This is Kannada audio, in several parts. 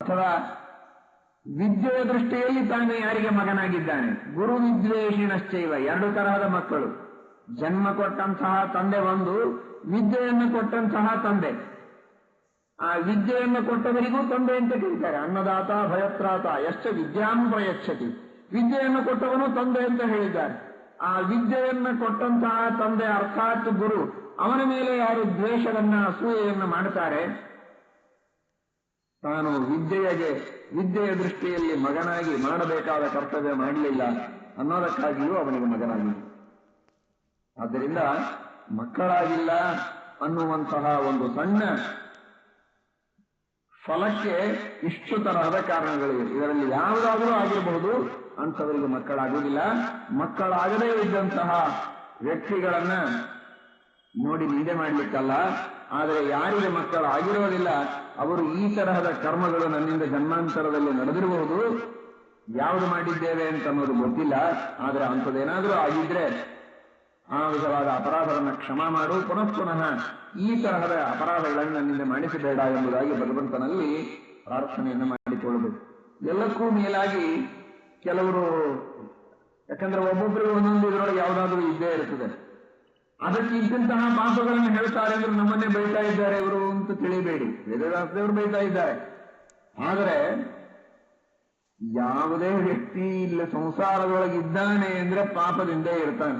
ಅಥವಾ ವಿದ್ಯೆಯ ದೃಷ್ಟಿಯಲ್ಲಿ ತಾನು ಯಾರಿಗೆ ಮಗನಾಗಿದ್ದಾನೆ? ಗುರು ವಿದ್ವೇಷಿಣಶ್ಚೈವ, ಎರಡು ತರಹದ ಮಕ್ಕಳು. ಜನ್ಮ ಕೊಟ್ಟಂತಹ ತಂದೆ ಒಂದು, ವಿದ್ಯೆಯನ್ನು ಕೊಟ್ಟಂತಹ ತಂದೆ. ಆ ವಿದ್ಯೆಯನ್ನು ಕೊಟ್ಟವರಿಗೂ ತಂದೆ ಅಂತ ಕರೀತಾರೆ. ಅನ್ನದಾತ ಭಯತ್ರಾತ ಎಷ್ಟ ವಿದ್ಯಾಂ ಪ್ರಯಚ್ಛತಿ. ವಿದ್ಯೆಯನ್ನು ಕೊಟ್ಟವನು ತಂದೆ ಅಂತ ಹೇಳಿದ್ದಾರೆ. ಆ ವಿದ್ಯೆಯನ್ನು ಕೊಟ್ಟಂತಹ ತಂದೆ ಅರ್ಥಾತ್ ಗುರು. ಅವನ ಮೇಲೆ ಯಾರು ದ್ವೇಷವನ್ನ, ಅಸೂಯೆಯನ್ನು ಮಾಡ್ತಾರೆ? ತಾನು ವಿದ್ಯೆಯಗೆ ವಿದ್ಯೆಯ ದೃಷ್ಟಿಯಲ್ಲಿ ಮಗನಾಗಿ ಮಾಡಬೇಕಾದ ಕರ್ತವ್ಯ ಮಾಡಲಿಲ್ಲ ಅನ್ನೋದಕ್ಕಾಗಿಯೂ ಅವನಿಗೆ ಮಗನಾಗಿ. ಆದ್ದರಿಂದ ಮಕ್ಕಳಾಗಿಲ್ಲ ಅನ್ನುವಂತಹ ಒಂದು ಸಣ್ಣ ಫಲಕ್ಕೆ ಇಷ್ಟು ತರಹದ ಕಾರಣಗಳಿವೆ. ಇದರಲ್ಲಿ ಯಾವುದಾದರೂ ಆಗಿರಬಹುದು, ಅಂಥವರಿಗೆ ಮಕ್ಕಳಾಗುವುದಿಲ್ಲ. ಮಕ್ಕಳಾಗದೇ ಇದ್ದಂತಹ ವ್ಯಕ್ತಿಗಳನ್ನ ನೋಡಿ ನಿಂದೆ ಮಾಡಲಿಕ್ಕಲ್ಲ. ಆದರೆ ಯಾರಿಗೆ ಮಕ್ಕಳಾಗಿರೋದಿಲ್ಲ ಅವರು ಈ ತರಹದ ಕರ್ಮಗಳು ನನ್ನಿಂದ ಜನ್ಮಾಂತರದಲ್ಲಿ ನಡೆದಿರಬಹುದು. ಯಾವ್ದು ಮಾಡಿದ್ದೇವೆ ಅಂತ ಅನ್ನೋದು ಗೊತ್ತಿಲ್ಲ. ಆದರೆ ಅಂಥದ್ದೇನಾದರೂ ಆಗಿದ್ರೆ ಆ ವಿಧವಾದ ಅಪರಾಧವನ್ನು ಕ್ಷಮ ಮಾಡು. ಪುನಃ ಪುನಃ ಈ ತರಹದ ಅಪರಾಧಗಳನ್ನು ನನ್ನಿಂದ ಮಾಡಿಸಬೇಡ ಎಂಬುದಾಗಿ ಭಗವಂತನಲ್ಲಿ ಪ್ರಾರ್ಥನೆಯನ್ನು ಮಾಡಿಕೊಳ್ಳಬೇಕು. ಎಲ್ಲಕ್ಕೂ ಮೇಲಾಗಿ ಕೆಲವರು, ಯಾಕಂದ್ರೆ ಒಬ್ಬೊಬ್ಬರಿಗೆ ಒಂದೊಂದು ಇದರೊಳಗೆ ಯಾವುದಾದ್ರೂ ಇದ್ದೇ ಇರ್ತದೆ. ಅದಕ್ಕೆ ಇದ್ದಂತಹ ಪಾಪಗಳನ್ನು ಹೇಳ್ತಾರೆ ಅಂದ್ರೆ ನಮ್ಮನ್ನೇ ಬೈತಾ ಇದ್ದಾರೆ ಇವರು. ಅಂತ ತಿಳಿಬೇಡಿ. ವೇದವ್ಯಾಸದೇವರು ಬೈತಾ ಇದ್ದಾರೆ. ಆದರೆ ಯಾವುದೇ ವ್ಯಕ್ತಿ ಇಲ್ಲಿ ಸಂಸಾರದೊಳಗಿದ್ದಾನೆ ಅಂದ್ರೆ ಪಾಪದಿಂದ ಇರ್ತಾನೆ.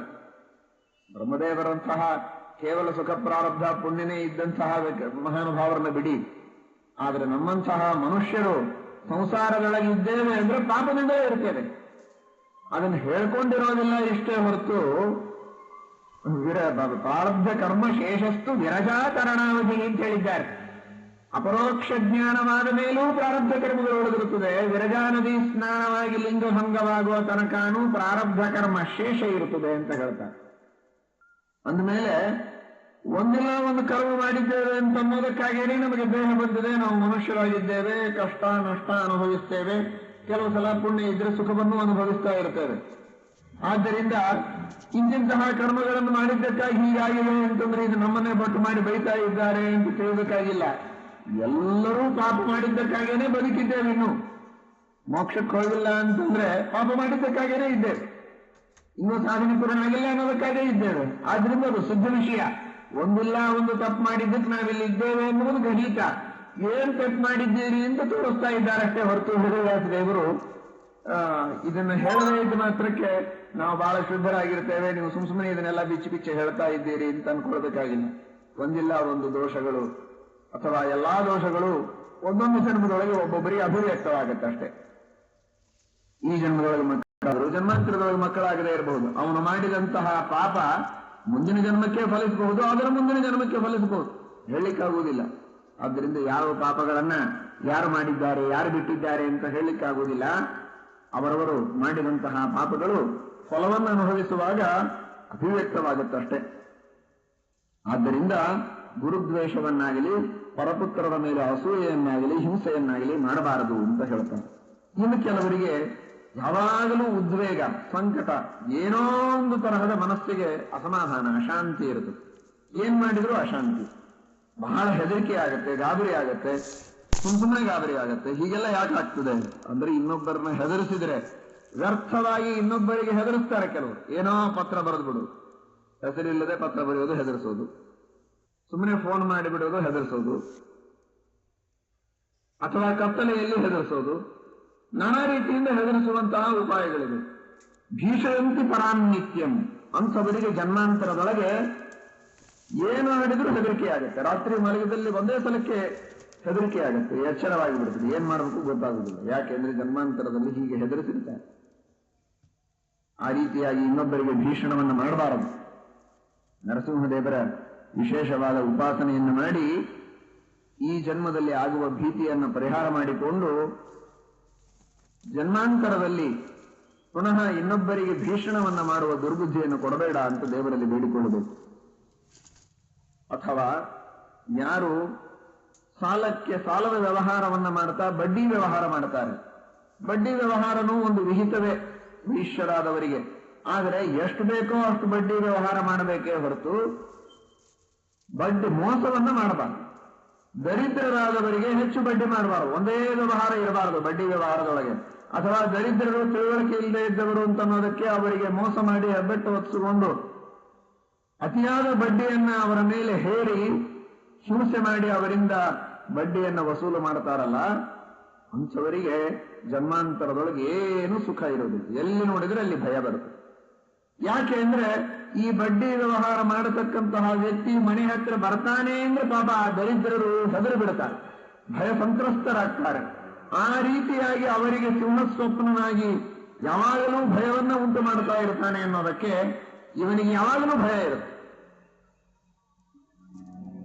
ಬ್ರಹ್ಮದೇವರಂತಹ ಕೇವಲ ಸುಖ ಪ್ರಾರಬ್ಧ ಪುಣ್ಯನೇ ಇದ್ದಂತಹ ಮಹಾನುಭಾವರನ್ನ ಬಿಡಿ. ಆದರೆ ನಮ್ಮಂತಹ ಮನುಷ್ಯರು ಸಂಸಾರದೊಳಗಿದ್ದೇವೆ ಅಂದ್ರೆ ಪಾಪದಿಂದಲೇ ಇರ್ತೇವೆ. ಅದನ್ನು ಹೇಳ್ಕೊಂಡಿರೋದಿಲ್ಲ ಇಷ್ಟೇ ಹೊರತು ವಿರ ಪ್ರಾರಬ್ಧ ಕರ್ಮ ಶೇಷಸ್ತು ವಿರಜಾಕರಣಾವಧಿ ಅಂತ ಹೇಳಿದ್ದಾರೆ. ಅಪರೋಕ್ಷ ಜ್ಞಾನವಾದ ಮೇಲೂ ಪ್ರಾರಬ್ಧ ಕರ್ಮಗಳು ಉಳಿದಿರುತ್ತದೆ ವಿರಜಾ ನದಿ ಸ್ನಾನವಾಗಿ ಲಿಂಗಭಂಗವಾಗುವ ತನಕನೂ ಪ್ರಾರಬ್ಧ ಕರ್ಮ ಶೇಷ ಇರುತ್ತದೆ ಅಂತ ಹೇಳ್ತಾರೆ. ಅಂದಮೇಲೆ ಒಂದಿಲ್ಲ ಒಂದು ಕರ್ಮ ಮಾಡಿದ್ದೇವೆ ಅಂತ ಅನ್ನೋದಕ್ಕಾಗಿಯೇ ನಮಗೆ ದೇಹ ಬಂದಿದೆ. ನಾವು ಮನುಷ್ಯರಾಗಿದ್ದೇವೆ, ಕಷ್ಟ ನಷ್ಟ ಅನುಭವಿಸ್ತೇವೆ. ಕೆಲವು ಸಲ ಪುಣ್ಯ ಇದ್ರೆ ಸುಖವನ್ನು ಅನುಭವಿಸ್ತಾ ಇರ್ತೇವೆ. ಆದ್ದರಿಂದ ಇಂತಿಂತಹ ಕರ್ಮಗಳನ್ನು ಮಾಡಿದ್ದಕ್ಕಾಗಿ ಹೀಗಾಗಿದೆ ಅಂತಂದ್ರೆ ಇದು ನಮ್ಮನ್ನೇ ಬಟ್ಟು ಮಾಡಿ ಬೈತಾ ಇದ್ದಾರೆ ಅಂತ ತಿಳಿಬೇಕಾಗಿಲ್ಲ. ಎಲ್ಲರೂ ಪಾಪ ಮಾಡಿದ್ದಕ್ಕಾಗೇನೆ ಬದುಕಿದ್ದೇವೆ ಇನ್ನು. ಮೋಕ್ಷಕ್ಕೆ ಹೋಗಿಲ್ಲ ಅಂತಂದ್ರೆ ಪಾಪ ಮಾಡಿದ್ದಕ್ಕಾಗೇನೆ ಇದ್ದೇವೆ. ಇನ್ನೂ ಸಾಧನೆ ಪೂರ್ಣ ಆಗಿಲ್ಲ ಅನ್ನೋದಕ್ಕಾಗೇ ಇದ್ದೇವೆ. ಆದ್ರಿಂದ ಅದು ಶುದ್ಧ ವಿಷಯ. ಒಂದಿಲ್ಲ ಒಂದು ತಪ್ಪು ಮಾಡಿದ್ದಕ್ಕೆ ನಾವಿಲ್ಲಿ ಇದ್ದೇವೆ ಎನ್ನುವುದು ಗಣಿತ. ಏನ್ ತಪ್ಪು ಮಾಡಿದ್ದೀರಿ ಅಂತ ತೋರಿಸ್ತಾ ಇದ್ದಾರಷ್ಟೇ ಹೊರತು ಹಿರಿಯಾಸ ದೇವರು ಇದನ್ನ ಹೇಳದೇ ಇದ್ದ ಮಾತ್ರಕ್ಕೆ ನಾವು ಬಹಳ ಶುದ್ಧರಾಗಿರ್ತೇವೆ. ನೀವು ಸುಮ್ ಸುಮ್ಮನೆ ಇದನ್ನೆಲ್ಲ ಬಿಚ್ಚಿ ಬಿಚ್ಚಿ ಹೇಳ್ತಾ ಇದ್ದೀರಿ ಅಂತ ಅನ್ಕೊಳ್ಬೇಕಾಗಿಲ್ಲ. ಒಂದಿಲ್ಲ ಒಂದು ದೋಷಗಳು ಅಥವಾ ಎಲ್ಲಾ ದೋಷಗಳು ಒಂದೊಂದು ಜನ್ಮದೊಳಗೆ ಒಬ್ಬೊಬ್ಬರಿಗೆ ಅಭಿವ್ಯಕ್ತವಾಗುತ್ತೆ ಅಷ್ಟೇ. ಈ ಜನ್ಮದೊಳಗೆ ಮಕ್ಕಳಾದರು ಜನ್ಮಾಂತರದೊಳಗೆ ಮಕ್ಕಳಾಗದೇ ಇರಬಹುದು. ಅವನು ಮಾಡಿದಂತಹ ಪಾಪ ಮುಂದಿನ ಜನ್ಮಕ್ಕೆ ಫಲಿಸಬಹುದು, ಅದರ ಮುಂದಿನ ಜನ್ಮಕ್ಕೆ ಫಲಿಸಬಹುದು. ಹೇಳಲಿಕ್ಕಾಗುವುದಿಲ್ಲ. ಆದ್ದರಿಂದ ಯಾವ ಪಾಪಗಳನ್ನ ಯಾರು ಮಾಡಿದ್ದಾರೆ, ಯಾರು ಬಿಟ್ಟಿದ್ದಾರೆ ಅಂತ ಹೇಳಲಿಕ್ಕಾಗುವುದಿಲ್ಲ. ಅವರವರು ಮಾಡಿದಂತಹ ಪಾಪಗಳು ಫಲವನ್ನು ಅನುಭವಿಸುವಾಗ ಅಭಿವ್ಯಕ್ತವಾಗುತ್ತಷ್ಟೆ. ಆದ್ದರಿಂದ ಗುರುದ್ವೇಷವನ್ನಾಗಲಿ, ಪರಪುತ್ರರ ಮೇಲೆ ಅಸೂಯೆಯನ್ನಾಗಲಿ, ಹಿಂಸೆಯನ್ನಾಗಲಿ ಮಾಡಬಾರದು ಅಂತ ಹೇಳ್ತಾರೆ. ಇನ್ನು ಕೆಲವರಿಗೆ ಯಾವಾಗಲೂ ಉದ್ವೇಗ, ಸಂಕಟ, ಏನೋ ಒಂದು ತರಹದ ಮನಸ್ಸಿಗೆ ಅಸಮಾಧಾನ, ಅಶಾಂತಿ ಇರುತ್ತೆ. ಏನ್ ಮಾಡಿದ್ರು ಅಶಾಂತಿ. ಬಹಳ ಹೆದರಿಕೆ ಆಗತ್ತೆ, ಗಾಬರಿ ಆಗತ್ತೆ. ಸುಮ್ಮನೆ ಗಾಬರಿ ಆಗತ್ತೆ. ಹೀಗೆಲ್ಲ ಯಾಕೆ ಆಗ್ತದೆ? ಅಂದ್ರೆ ಇನ್ನೊಬ್ಬರನ್ನ ಹೆದರಿಸಿದ್ರೆ ವ್ಯರ್ಥವಾಗಿ ಇನ್ನೊಬ್ಬರಿಗೆ ಹೆದರಿಸ್ತಾರೆ ಕೆಲವರು. ಏನೋ ಪತ್ರ ಬರೆದು ಬಿಡು. ಹೆಸರಿಲ್ಲದೆ ಪತ್ರ ಬರೆಯೋದು ಹೆದರಿಸೋದು. ಸುಮ್ಮನೆ ಫೋನ್ ಮಾಡಿಬಿಡೋದು ಹೆದರಿಸೋದು. ಅಥವಾ ಕತ್ತಲೆಯಲ್ಲಿ ಹೆದರಿಸೋದು. ನಾನಾ ರೀತಿಯಿಂದ ಹೆದರಿಸುವಂತಹ ಉಪಾಯಗಳಿವೆ. ಭೀಷಯಂತಿ ಪರಾನ್ನಿತ್ಯಂ. ಅಂಥವರಿಗೆ ಜನ್ಮಾಂತರದೊಳಗೆ ಏನು ಹೇಳಿದ್ರು ಹೆದರಿಕೆ ಆಗುತ್ತೆ ರಾತ್ರಿ ಮಲಗದಲ್ಲಿ ಒಂದೇ ಸಲಕ್ಕೆ ಹೆದರಿಕೆ ಆಗುತ್ತೆ ಎಚ್ಚರವಾಗಿ ಬಿಡುತ್ತದೆ ಏನ್ ಮಾಡಬೇಕು ಗೊತ್ತಾಗುದಿಲ್ಲ. ಯಾಕೆಂದ್ರೆ ಜನ್ಮಾಂತರದಲ್ಲಿ ಹೀಗೆ ಹೆದರಿಸಿರ್ತಾರೆ. ಆ ರೀತಿಯಾಗಿ ಇನ್ನೊಬ್ಬರಿಗೆ ಭೀಷಣವನ್ನು ಮಾಡಬಾರದು. ನರಸಿಂಹದೇವರ ವಿಶೇಷವಾದ ಉಪಾಸನೆಯನ್ನು ಮಾಡಿ ಈ ಜನ್ಮದಲ್ಲಿ ಆಗುವ ಭೀತಿಯನ್ನು ಪರಿಹಾರ ಮಾಡಿಕೊಂಡು ಜನ್ಮಾಂತರದಲ್ಲಿ ಪುನಃ ಇನ್ನೊಬ್ಬರಿಗೆ ಭೀಷಣವನ್ನು ಮಾಡುವ ದುರ್ಬುದ್ಧಿಯನ್ನು ಕೊಡಬೇಡ ಅಂತ ದೇವರಲ್ಲಿ ಬೇಡಿಕೊಳ್ಳಬೇಕು. ಅಥವಾ ಯಾರು ಸಾಲಕ್ಕೆ, ಸಾಲದ ವ್ಯವಹಾರವನ್ನ ಮಾಡ್ತಾ ಬಡ್ಡಿ ವ್ಯವಹಾರ ಮಾಡ್ತಾರೆ. ಬಡ್ಡಿ ವ್ಯವಹಾರನೂ ಒಂದು ವಿಹಿತವೇ ಈಶ್ವರಾದವರಿಗೆ ಆದರೆ ಎಷ್ಟು ಬೇಕೋ ಅಷ್ಟು ಬಡ್ಡಿ ವ್ಯವಹಾರ ಮಾಡಬೇಕೇ ಹೊರತು ಬಡ್ಡಿ ಮೋಸವನ್ನ ಮಾಡಬಾರದು. ದರಿದ್ರರಾದವರಿಗೆ ಹೆಚ್ಚು ಬಡ್ಡಿ ಮಾಡಬಾರದು. ಒಂದೇ ವ್ಯವಹಾರ ಇರಬಾರದು ಬಡ್ಡಿ ವ್ಯವಹಾರದೊಳಗೆ. ಅಥವಾ ದರಿದ್ರರು ತಿಳುವಳಿಕೆ ಇಲ್ಲದೆ ಇದ್ದವರು ಅಂತ ಅನ್ನೋದಕ್ಕೆ ಅವರಿಗೆ ಮೋಸ ಮಾಡಿ ಹೆಬ್ಬೆಟ್ಟು ಒತ್ತಿಸಿಕೊಂಡು ಅತಿಯಾದ ಬಡ್ಡಿಯನ್ನ ಅವರ ಮೇಲೆ ಹೇರಿ ಹಿಂಸೆ ಮಾಡಿ ಅವರಿಂದ ಬಡ್ಡಿಯನ್ನ ವಸೂಲು ಮಾಡ್ತಾರಲ್ಲ, ಅಂಥವರಿಗೆ ಜನ್ಮಾಂತರದೊಳಗೆ ಏನು ಸುಖ ಇರೋದಿಲ್ಲ ಎಲ್ಲಿ ನೋಡಿದ್ರೆ ಅಲ್ಲಿ ಭಯ ಬರುತ್ತೆ. ಯಾಕೆ ಅಂದ್ರೆ ಈ ಬಡ್ಡಿ ವ್ಯವಹಾರ ಮಾಡತಕ್ಕಂತಹ ವ್ಯಕ್ತಿ ಮನೆ ಹತ್ರ ಬರ್ತಾನೆ ಅಂದ್ರೆ ಪಾಪ ದರಿದ್ರರು ಹೆದರು ಬಿಡ್ತಾರೆ. ಭಯ ಸಂತ್ರಸ್ತರಾಗ್ತಾರೆ ಆ ರೀತಿಯಾಗಿ ಅವರಿಗೆ ಸಿಂಹಸ್ವಪ್ನನಾಗಿ ಯಾವಾಗಲೂ ಭಯವನ್ನ ಉಂಟು ಮಾಡ್ತಾ ಇರ್ತಾನೆ ಅನ್ನೋದಕ್ಕೆ ಇವನಿಗೆ ಯಾವಾಗಲೂ ಭಯ ಇರುತ್ತೆ.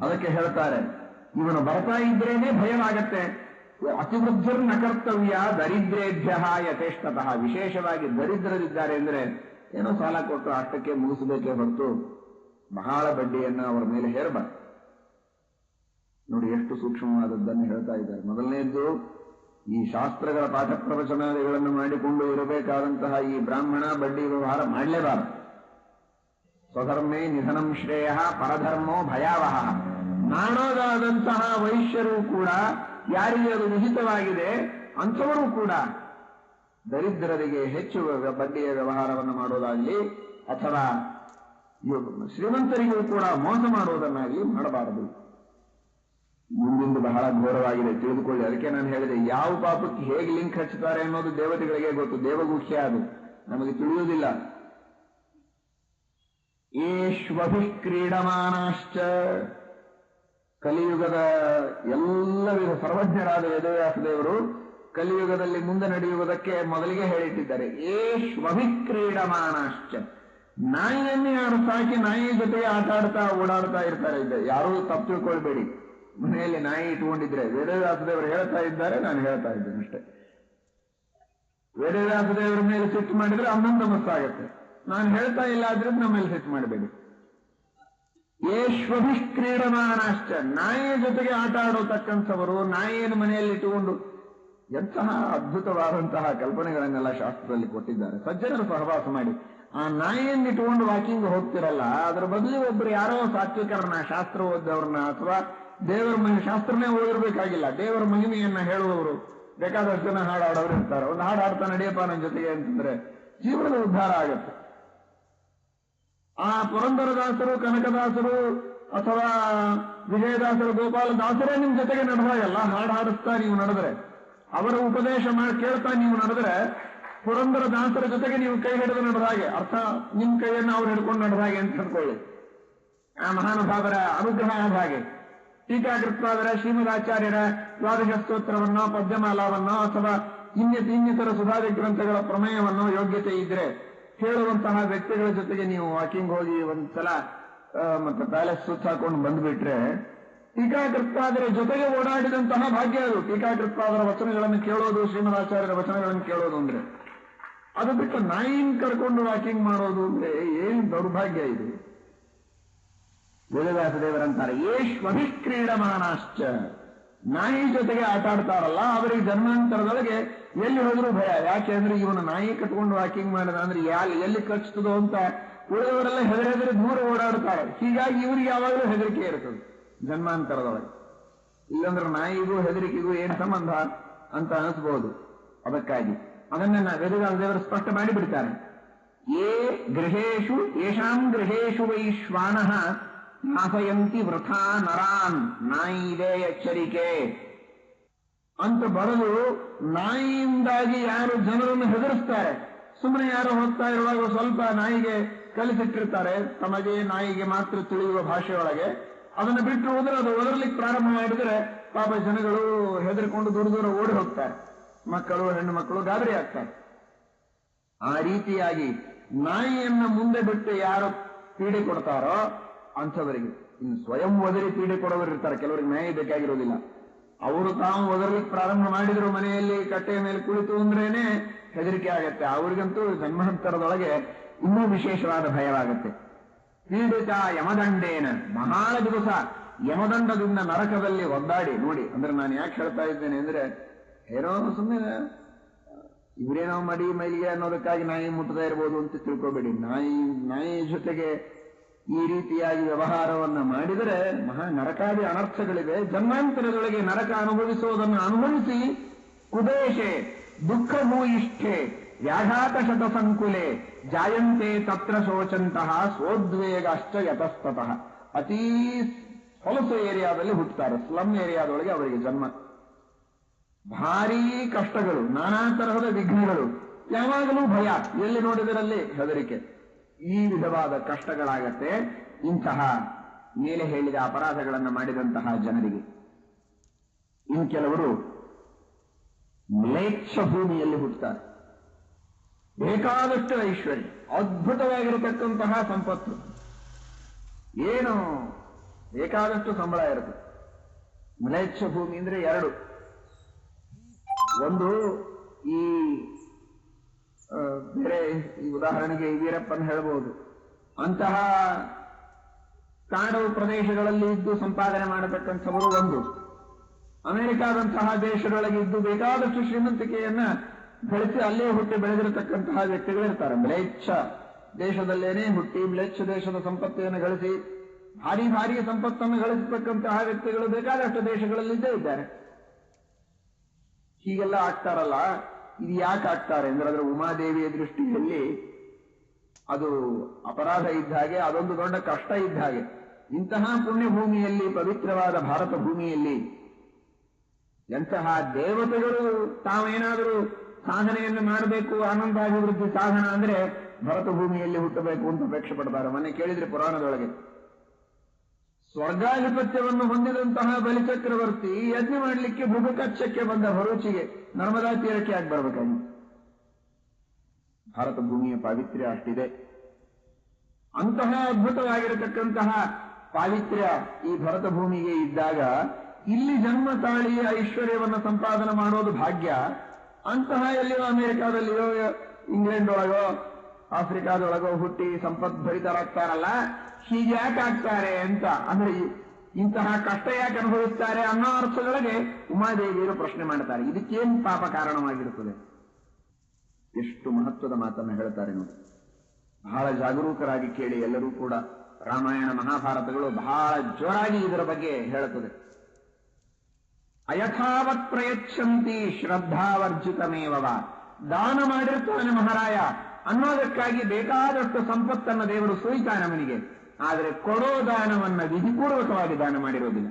ಅದಕ್ಕೆ ಹೇಳ್ತಾರೆ ಇವನು ಬರ್ತಾ ಇದ್ರೇನೆ ಭಯವಾಗತ್ತೆ. ಅತಿವೃದ್ಧಿರ್ನ ಕರ್ತವ್ಯ ದರಿದ್ರೇಭ್ಯ ಯಥೇಷ್ಟತಃ. ವಿಶೇಷವಾಗಿ ದರಿದ್ರರಿದ್ದಾರೆ ಅಂದ್ರೆ ಏನೋ ಸಾಲ ಕೊಟ್ಟು ಅಷ್ಟಕ್ಕೆ ಮುಗಿಸಬೇಕೇ ಹೊರತು ಬಹಳ ಬಡ್ಡಿಯನ್ನು ಅವರ ಮೇಲೆ ಹೇರಬಾರ್ದು. ನೋಡಿ ಎಷ್ಟು ಸೂಕ್ಷ್ಮವಾದದ್ದನ್ನು ಹೇಳ್ತಾ ಇದ್ದಾರೆ. ಮೊದಲನೇದ್ದು ಈ ಶಾಸ್ತ್ರಗಳ ಪಾಠ ಪ್ರವಚನಾದಿಗಳನ್ನು ಮಾಡಿಕೊಂಡು ಇರಬೇಕಾದಂತಹ ಈ ಬ್ರಾಹ್ಮಣ ಬಡ್ಡಿ ವ್ಯವಹಾರ ಮಾಡಲೇಬಾರದು. ಸ್ವಧರ್ಮೇ ನಿಧನಂ ಶ್ರೇಯ ಪರಧರ್ಮೋ ಭಯಾವಹ. ಮಾಡೋದಾದಂತಹ ವೈಶ್ಯರು ಕೂಡ, ಯಾರಿಗೆ ಅದು ವಿಹಿತವಾಗಿದೆ ಅಂಥವರು ಕೂಡ ದರಿದ್ರರಿಗೆ ಹೆಚ್ಚು ಬಡ್ಡಿಯ ವ್ಯವಹಾರವನ್ನು ಮಾಡೋದಾಗಲಿ, ಅಥವಾ ಶ್ರೀಮಂತರಿಗೂ ಕೂಡ ಮೋಸ ಮಾಡುವುದನ್ನಾಗಲಿ ಮಾಡಬಾರದು. ಮುಂದಿಂದು ಬಹಳ ಘೋರವಾಗಿದೆ. ತಿಳಿದುಕೊಳ್ಳಿ. ಅದಕ್ಕೆ ನಾನು ಹೇಳಿದೆ, ಯಾವ ಪಾಪಕ್ಕೆ ಹೇಗೆ ಲಿಂಕ್ ಹಚ್ಚುತ್ತಾರೆ ಅನ್ನೋದು ದೇವತೆಗಳಿಗೆ ಗೊತ್ತು. ದೇವಗುಖ್ಯ ಅದು. ನಮಗೆ ತಿಳಿಯುವುದಿಲ್ಲ. ಏಷ್ವಭಿ ಕ್ರೀಡಮಾನಾಶ್ಚ ಕಲಿಯುಗದ ಎಲ್ಲ ವಿಧ ಸರ್ವಜ್ಞರಾದ ವೇದವ್ಯಾಸ ದೇವರು ಕಲಿಯುಗದಲ್ಲಿ ಮುಂದೆ ನಡೆಯುವುದಕ್ಕೆ ಮೊದಲಿಗೆ ಹೇಳಿಟ್ಟಿದ್ದಾರೆ. ಏಶ್ವಭಿ ಕ್ರೀಡಮಾನಾಶ್ಚ ನಾಯಿಯನ್ನು ಯಾರು ಸಾಕಿ ನಾಯಿ ಜೊತೆ ಆಟ ಆಡ್ತಾ ಓಡಾಡ್ತಾ ಇರ್ತಾರೆ. ಇದೆ ಯಾರೂ ತಪ್ಪು ತಿಳ್ಕೊಳ್ಬೇಡಿ. ಮನೆಯಲ್ಲಿ ನಾಯಿ ಇಟ್ಕೊಂಡಿದ್ರೆ ವೇದವ್ಯಾಸದೇವರು ಹೇಳ್ತಾ ಇದ್ದಾರೆ, ನಾನು ಹೇಳ್ತಾ ಇದ್ದೇನೆ ಅಷ್ಟೇ. ವೇದವ್ಯಾಸದೇವರ ಮೇಲೆ ಸಿಟ್ಟು ಮಾಡಿದ್ರೆ ಅನ್ನೊಂದು ಮಸ್ತಾಗತ್ತೆ ನಾನು ಹೇಳ್ತಾ ಇಲ್ಲ ಆದ್ರೆ ನಮ್ಮ ಮೇಲೆ ಸಿಟ್ಟು ಮಾಡಬೇಡಿ. ಕ್ರೀಡಮಾನಾಶ್ಚ. ನಾಯಿಯ ಜೊತೆಗೆ ಆಟ ಆಡೋತಕ್ಕಂಥವರು ನಾಯಿಯನ್ನು ಮನೆಯಲ್ಲಿ ಇಟ್ಟುಕೊಂಡು ಎಂತಹ ಅದ್ಭುತವಾದಂತಹ ಕಲ್ಪನೆಗಳನ್ನೆಲ್ಲ ಶಾಸ್ತ್ರದಲ್ಲಿ ಕೊಟ್ಟಿದ್ದಾರೆ. ಸಜ್ಜನರು ಸಹವಾಸ ಮಾಡಿ, ಆ ನಾಯಿಯನ್ನು ಇಟ್ಟುಕೊಂಡು ವಾಕಿಂಗ್ ಹೋಗ್ತಿರಲ್ಲ, ಅದರ ಬದಲು ಒಬ್ರು ಯಾರೋ ಸಾತ್ವಿಕರನ್ನ, ಶಾಸ್ತ್ರ ಓದವ್ರನ್ನ ಅಥವಾ ದೇವರ ಮಹಿ ಶಾಸ್ತ್ರನೇ ಓದಿರ್ಬೇಕಾಗಿಲ್ಲ, ದೇವರ ಮಹಿಮೆಯನ್ನ ಹೇಳುವವರು ಬೇಕಾದಷ್ಟು ಜನ ಹಾಡಾಡೋರು ಇರ್ತಾರೆ. ಒಂದು ಹಾಡು ನಡೆಯಪ್ಪ ನನ್ನ ಜೊತೆಗೆ ಅಂತಂದ್ರೆ ಜೀವನದ ಉದ್ಧಾರ ಆಗುತ್ತೆ. ಆ ಪುರಂದರದಾಸರು, ಕನಕದಾಸರು ಅಥವಾ ವಿಜಯದಾಸರು, ಗೋಪಾಲದಾಸರೇ ನಿಮ್ ಜೊತೆಗೆ ನಡೆದಾಗಲ್ಲ ಹಾಡು ಹಾಡಿಸ್ತಾ ನೀವು ನಡೆದ್ರೆ. ಅವರ ಉಪದೇಶ ಮಾಡಿ ಕೇಳ್ತಾ ನೀವು ನಡೆದ್ರೆ ಪುರಂದರ ದಾಸರ ಜೊತೆಗೆ ನೀವು ಕೈ ಹಿಡಿದು ನಡೆದ ಹಾಗೆ. ಅರ್ಥ, ನಿಮ್ ಕೈಯನ್ನು ಅವ್ರು ಹಿಡ್ಕೊಂಡು ನಡೆದ ಹಾಗೆ ಅಂತ ಹೇಳ್ಕೊಳ್ಳಿ ಆ ಮಹಾನುಭಾವರ ಅನುಗ್ರಹ ಆದ ಹಾಗೆ. ಟೀಕಾಕೃತ್ವಾದರ ಶ್ರೀಮದಾಚಾರ್ಯರ ದ್ವಾದಶ ಸ್ತೋತ್ರವನ್ನೋ ಪದ್ಯಮಾಲಾವನ್ನೋ ಅಥವಾ ಇನ್ನಿತ, ಇನ್ನಿತರ ಸುಧಾರಿ ಗ್ರಂಥಗಳ ಪ್ರಮೇಯವನ್ನೋ ಯೋಗ್ಯತೆ ಇದ್ರೆ ಹೇಳುವಂತಹ ವ್ಯಕ್ತಿಗಳ ಜೊತೆಗೆ ನೀವು ವಾಕಿಂಗ್ ಹೋಗಿ ಒಂದ್ಸಲ ಮತ್ತೆ ಪ್ಯಾಲೆಸ್ ಸುತ್ತ ಹಾಕೊಂಡು ಬಂದ್ಬಿಟ್ರೆ ಟೀಕಾಕೃತ್ವಾದರ ಜೊತೆಗೆ ಓಡಾಡಿದಂತಹ ಭಾಗ್ಯ ಅದು. ಟೀಕಾಕೃತ್ವಾದರ ವಚನಗಳನ್ನು ಕೇಳೋದು, ಶ್ರೀಮದಾಚಾರ್ಯರ ವಚನಗಳನ್ನು ಕೇಳೋದು ಅಂದ್ರೆ. ಅದು ಬಿಟ್ಟು ನಾಯಿನ್ ಕರ್ಕೊಂಡು ವಾಕಿಂಗ್ ಮಾಡೋದು ಅಂದ್ರೆ ಏನ್ ದೌರ್ಭಾಗ್ಯ ಇದು. ದೇವರಂತಾರೆ ಏಶ್ವಭಿ ಕ್ರೀಡಮಾನಾಶ್ಚ ನಾಯಿ ಜೊತೆಗೆ ಆಟ ಆಡ್ತಾರಲ್ಲ, ಅವರಿಗೆ ಜನ್ಮಾಂತರದೊಳಗೆ ಎಲ್ಲಿ ಹೋದ್ರೂ ಭಯ. ಯಾಕೆ ಅಂದ್ರೆ ಇವನು ನಾಯಿ ಕಟ್ಕೊಂಡು ವಾಕಿಂಗ್ ಮಾಡಿದ ಅಂದ್ರೆ ಯಾಲ್, ಎಲ್ಲಿ ಕಚ್ತದೋ ಅಂತ ಉಳಿದವರೆಲ್ಲ ಹೆದರಿ ದೂರ ಓಡಾಡ್ತಾರೆ. ಹೀಗಾಗಿ ಇವ್ರಿಗೆ ಯಾವಾಗಲೂ ಹೆದರಿಕೆ ಇರ್ತದೆ, ಜನ್ಮಾಂತರದೊಳಗೆ. ಇಲ್ಲಂದ್ರೆ ನಾಯಿಗೂ ಹೆದರಿಕೆಗೂ ಏನ್ ಸಂಬಂಧ ಅಂತ ಅನಿಸ್ಬಹುದು ಅದಕ್ಕಾಗಿ ಅದನ್ನ ದೇವರು ಸ್ಪಷ್ಟ ಮಾಡಿಬಿಡ್ತಾರೆ. ಏ ಗೃಹೇಶು ಯಶಾಂ ಗೃಹೇಶು ವೈ ಶ್ವಾನಃ ನಾಸಯಂತಿ ವೃಥಾ ನರಾನ್ ನಾಯಿ ಇದೆ ಎಚ್ಚರಿಕೆ. ಅಂತ ಬರೆದು ನಾಯಿಯಿಂದಾಗಿ ಯಾರು ಜನರನ್ನು ಹೆದರಿಸ್ತಾರೆ? ಸುಮ್ಮನೆ ಯಾರು ಹೋಗ್ತಾ ಇರುವಾಗ ಸ್ವಲ್ಪ ನಾಯಿಗೆ ಕಲಿಸಿಟ್ಟಿರ್ತಾರೆ. ತಮಗೆ ನಾಯಿಗೆ ಮಾತ್ರ ತಿಳಿಯುವ ಭಾಷೆಯೊಳಗೆ ಅದನ್ನು ಬಿಟ್ಟು ಹೋದ್ರೆ ಅದು ಒದರ್ಲಿಕ್ಕೆ ಪ್ರಾರಂಭ ಮಾಡಿದ್ರೆ ಪಾಪ ಜನಗಳು ಹೆದರಿಕೊಂಡು ದೂರ ದೂರ ಓಡಿ ಹೋಗ್ತಾರೆ. ಮಕ್ಕಳು, ಹೆಣ್ಣು ಮಕ್ಕಳು ಗಾಬರಿ ಆಗ್ತಾರೆ. ಆ ರೀತಿಯಾಗಿ ನಾಯಿಯನ್ನ ಮುಂದೆ ಬಿಟ್ಟು ಯಾರು ಪೀಡೆ ಕೊಡ್ತಾರೋ ಅಂಥವರಿಗೆ ಇನ್ನು ಸ್ವಯಂ ಒದರಿ ಪೀಡೆ ಕೊಡೋರು ಇರ್ತಾರೆ. ಕೆಲವರಿಗೆ ನ್ಯಾಯ ಬೇಕಾಗಿರೋದಿಲ್ಲ. ಅವರು ತಾವು ಒದರ್ಲಿಕ್ಕೆ ಪ್ರಾರಂಭ ಮಾಡಿದ್ರು ಮನೆಯಲ್ಲಿ ಕಟ್ಟೆಯ ಮೇಲೆ ಕುಳಿತು ಅಂದ್ರೇನೆ ಹೆದರಿಕೆ ಆಗತ್ತೆ. ಅವ್ರಿಗಂತೂ ಜನ್ಮಾಂತರದೊಳಗೆ ಇನ್ನೂ ವಿಶೇಷವಾದ ಭಯವಾಗತ್ತೆ. ಪೀಡಿತ ಯಮದಂಡೇನ ಬಹಳ ದಿವಸ ಯಮದಂಡದಿಂದ ನರಕದಲ್ಲಿ ಒದ್ದಾಡಿ, ನೋಡಿ, ಅಂದ್ರೆ ನಾನು ಯಾಕೆ ಹೇಳ್ತಾ ಇದ್ದೇನೆ ಅಂದ್ರೆ, ಏನೋ ಸುಮ್ಮನೆ ಇವರೇನೋ ಮಡಿ ಮೈಲಿಗೆ ಅನ್ನೋದಕ್ಕಾಗಿ ನಾಯಿ ಮುಟ್ಟತಾ ಇರ್ಬೋದು ಅಂತ ತಿಳ್ಕೊಬೇಡಿ. ನಾಯಿ ನಾಯಿ ಜೊತೆಗೆ ಈ ರೀತಿಯಾಗಿ ವ್ಯವಹಾರವನ್ನ ಮಾಡಿದರೆ ಮಹಾ ನರಕಾದಿ ಅನರ್ಥಗಳಿವೆ. ಜನ್ಮಾಂತರದೊಳಗೆ ನರಕ ಅನುಭವಿಸುವುದನ್ನು ಅನುಭವಿಸಿ ಕುದೇಶೆ ದುಃಖ ಭೂಯಿಷ್ಠೆ ವ್ಯಾಘಾತ ಶತ ಸಂಕುಲೆ, ಜಾಯಂತೆ ತತ್ರ ಶೋಚಂತಹ ಅಷ್ಟ ಯತಸ್ತತಃ. ಅತೀ ಹೊಲಸು ಏರಿಯಾದಲ್ಲಿ ಹುಟ್ಟುತ್ತಾರೆ ಸ್ಲಮ್ ಏರಿಯಾದೊಳಗೆ ಅವರಿಗೆ ಜನ್ಮ. ಭಾರೀ ಕಷ್ಟಗಳು, ನಾನಾ ತರಹದ ವಿಘ್ನಗಳು. ಯಾವಾಗಲೂ ಭಯ. ಎಲ್ಲಿ ನೋಡಿದರಲ್ಲಿ ಹೆದರಿಕೆ. ಈ ವಿಧವಾದ ಕಷ್ಟಗಳಾಗತ್ತೆ ಇಂತಹ ಮೇಲೆ ಹೇಳಿದ ಅಪರಾಧಗಳನ್ನು ಮಾಡಿದಂತಹ ಜನರಿಗೆ. ಇನ್ನು ಕೆಲವರು ಮ್ಲೇಚ್ಛ ಭೂಮಿಯಲ್ಲಿ ಹುಟ್ಟುತ್ತಾರೆ. ಬೇಕಾದಷ್ಟು ಐಶ್ವರ್ಯ, ಅದ್ಭುತವಾಗಿರತಕ್ಕಂತಹ ಸಂಪತ್ತು. ಏನು ಬೇಕಾದಷ್ಟು ಸಂಬಳ ಇರುತ್ತೆ. ಮ್ಲೇಚ್ಛ ಭೂಮಿ ಅಂದ್ರೆ ಎರಡು. ಒಂದು ಈ ಬೇರೆ ಉದಾಹರಣೆಗೆ ವೀರಪ್ಪನ್ ಹೇಳ್ಬೋದು. ಅಂತಹ ಕಾಡು ಪ್ರದೇಶಗಳಲ್ಲಿ ಇದ್ದು ಸಂಪಾದನೆ ಮಾಡತಕ್ಕಂಥವರು ಒಂದು. ಅಮೆರಿಕಾದಂತಹ ದೇಶದೊಳಗೆ ಇದ್ದು ಬೇಕಾದಷ್ಟು ಶ್ರೀಮಂತಿಕೆಯನ್ನ ಬೆಳೆಸಿ ಅಲ್ಲೇ ಹುಟ್ಟಿ ಬೆಳೆದಿರತಕ್ಕಂತಹ ವ್ಯಕ್ತಿಗಳಿರ್ತಾರೆ ಮ್ಲೇಚ್ಛ ದೇಶದಲ್ಲೇನೆ ಹುಟ್ಟಿ ಮ್ಲೇಚ್ಛ ದೇಶದ ಸಂಪತ್ತಿಯನ್ನು ಗಳಿಸಿ, ಭಾರಿ ಭಾರಿ ಸಂಪತ್ತನ್ನು ಗಳಿಸತಕ್ಕಂತಹ ವ್ಯಕ್ತಿಗಳು ಬೇಕಾದಷ್ಟು ದೇಶಗಳಲ್ಲಿದ್ದೇ ಇದ್ದಾರೆ. ಹೀಗೆಲ್ಲ ಆಗ್ತಾರಲ್ಲ. ಇದು ಯಾಕೆ ಆಗ್ತಾರೆ ಅಂದ್ರೆ ಅದರ ಉಮಾದೇವಿಯ ದೃಷ್ಟಿಯಲ್ಲಿ ಅದು ಅಪರಾಧ ಇದ್ದ ಹಾಗೆ, ಅದೊಂದು ದೊಡ್ಡ ಕಷ್ಟ ಇದ್ದ ಹಾಗೆ. ಇಂತಹ ಪುಣ್ಯ ಭೂಮಿಯಲ್ಲಿ ಪವಿತ್ರವಾದ ಭಾರತ ಭೂಮಿಯಲ್ಲಿ ಎಂತಹ ದೇವತೆಗಳು ತಾವೇನಾದರೂ ಸಾಧನೆಯನ್ನು ಮಾಡಬೇಕು, ಆನಂದಾಭಿವೃದ್ಧಿ ಸಾಧನ ಅಂದ್ರೆ ಭರತ ಭೂಮಿಯಲ್ಲಿ ಹುಟ್ಟಬೇಕು ಅಂತ ಅಪೇಕ್ಷೆ ಪಡ್ತಾರೆ. ಮೊನ್ನೆ ಕೇಳಿದ್ರೆ ಪುರಾಣದೊಳಗೆ. ಸ್ವರ್ಗಾಧಿಪತ್ಯವನ್ನು ಹೊಂದಿದಂತಹ ಬಲಿಚಕ್ರವರ್ತಿ ಯಜ್ಞ ಮಾಡಲಿಕ್ಕೆ ಭುಗಕಕ್ಷಕ್ಕೆ ಬಂದ ಭರೂಚಿಗೆ ನರ್ಮದಾ ತೀರಕ್ಕೆ ಆಗಿ ಬರ್ಬೇಕಾಗಿ ಭಾರತ ಭೂಮಿಯ ಪಾವಿತ್ರ್ಯ ಅಷ್ಟಿದೆ. ಅಂತಹ ಅದ್ಭುತವಾಗಿರತಕ್ಕಂತಹ ಪಾವಿತ್ರ್ಯ ಈ ಭರತ ಭೂಮಿಗೆ ಇದ್ದಾಗ ಇಲ್ಲಿ ಜನ್ಮ ತಾಳಿ ಐಶ್ವರ್ಯವನ್ನು ಸಂಪಾದನೆ ಮಾಡೋದು ಭಾಗ್ಯ. ಅಂತಹ ಎಲ್ಲಿಯೋ ಅಮೆರಿಕಾದಲ್ಲಿಯೋ ಇಂಗ್ಲೆಂಡ್ ಒಳಗೋ ಆಫ್ರಿಕಾದೊಳಗೋ ಹುಟ್ಟಿ ಸಂಪದ್ಭರಿತರಾಗ್ತಾರಲ್ಲ ಹೀಗೆ ಯಾಕೆ ಆಗ್ತಾರೆ ಅಂತ, ಅಂದ್ರೆ ಇಂತಹ ಕಷ್ಟ ಯಾಕೆ ಅನುಭವಿಸ್ತಾರೆ ಅನ್ನೋ ಅರ್ಥದೊಳಗೆ ಉಮಾದೇವಿಯರು ಪ್ರಶ್ನೆ ಮಾಡ್ತಾರೆ. ಇದಕ್ಕೇನು ಪಾಪ ಕಾರಣವಾಗಿರುತ್ತದೆ? ಎಷ್ಟು ಮಹತ್ವದ ಮಾತನ್ನು ಹೇಳ್ತಾರೆ ನೋಡಿ. ಬಹಳ ಜಾಗರೂಕರಾಗಿ ಕೇಳಿ ಎಲ್ಲರೂ ಕೂಡ ರಾಮಾಯಣ ಮಹಾಭಾರತಗಳು ಬಹಳ ಜೋರಾಗಿ ಇದರ ಬಗ್ಗೆ ಹೇಳುತ್ತದೆ. ಅಯಥಾವತ್ ಪ್ರಯಚ್ಛಂತಿ ಶ್ರದ್ಧಾವರ್ಜಿತಮೇವವ ದಾನ ಮಾಡಿರ್ತಾನೆ ಮಹಾರಾಯ, ಅನ್ನೋದಕ್ಕಾಗಿ ಬೇಕಾದಷ್ಟು ಸಂಪತ್ತನ್ನು ದೇವರು ಸುರಿತಾನೆ ಅವನಿಗೆ. ಆದರೆ ಕೊಡೋ ದಾನವನ್ನು ವಿಧಿಪೂರ್ವಕವಾಗಿ ದಾನ ಮಾಡಿರೋದಿಲ್ಲ.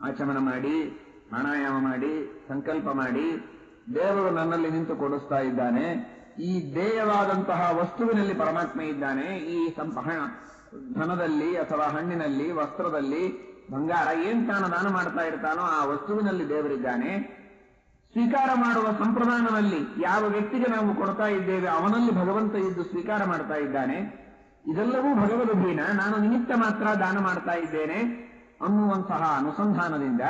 ಆಚಮನ ಮಾಡಿ, ಪ್ರಾಣಾಯಾಮ ಮಾಡಿ, ಸಂಕಲ್ಪ ಮಾಡಿ, ದೇವರು ನನ್ನಲ್ಲಿ ನಿಂತು ಕೊಡಿಸ್ತಾ ಇದ್ದಾನೆ. ಈ ದೇಯವಾದಂತಹ ವಸ್ತುವಿನಲ್ಲಿ ಪರಮಾತ್ಮ ಇದ್ದಾನೆ. ಈ ಸಂಪಹಣ ಧನದಲ್ಲಿ ಅಥವಾ ಹಣ್ಣಿನಲ್ಲಿ, ವಸ್ತ್ರದಲ್ಲಿ, ಬಂಗಾರ ಏನ್ ತಾನು ದಾನ ಮಾಡ್ತಾ ಇರ್ತಾನೋ ಆ ವಸ್ತುವಿನಲ್ಲಿ ದೇವರಿದ್ದಾನೆ. ಸ್ವೀಕಾರ ಮಾಡುವ ಸಂಪ್ರದಾನದಲ್ಲಿ ಯಾವ ವ್ಯಕ್ತಿಗೆ ನಾವು ಕೊಡ್ತಾ ಇದ್ದೇವೆ, ಅವನಲ್ಲಿ ಭಗವಂತ ಇದ್ದು ಸ್ವೀಕಾರ ಮಾಡ್ತಾ ಇದ್ದಾನೆ. ಇದೆಲ್ಲವೂ ಭಗವದಧೀನ ನಾನು ನಿಮಿತ್ತ ಮಾತ್ರ ದಾನ ಮಾಡ್ತಾ ಇದ್ದೇನೆ ಅನ್ನುವಂತಹ ಅನುಸಂಧಾನದಿಂದ.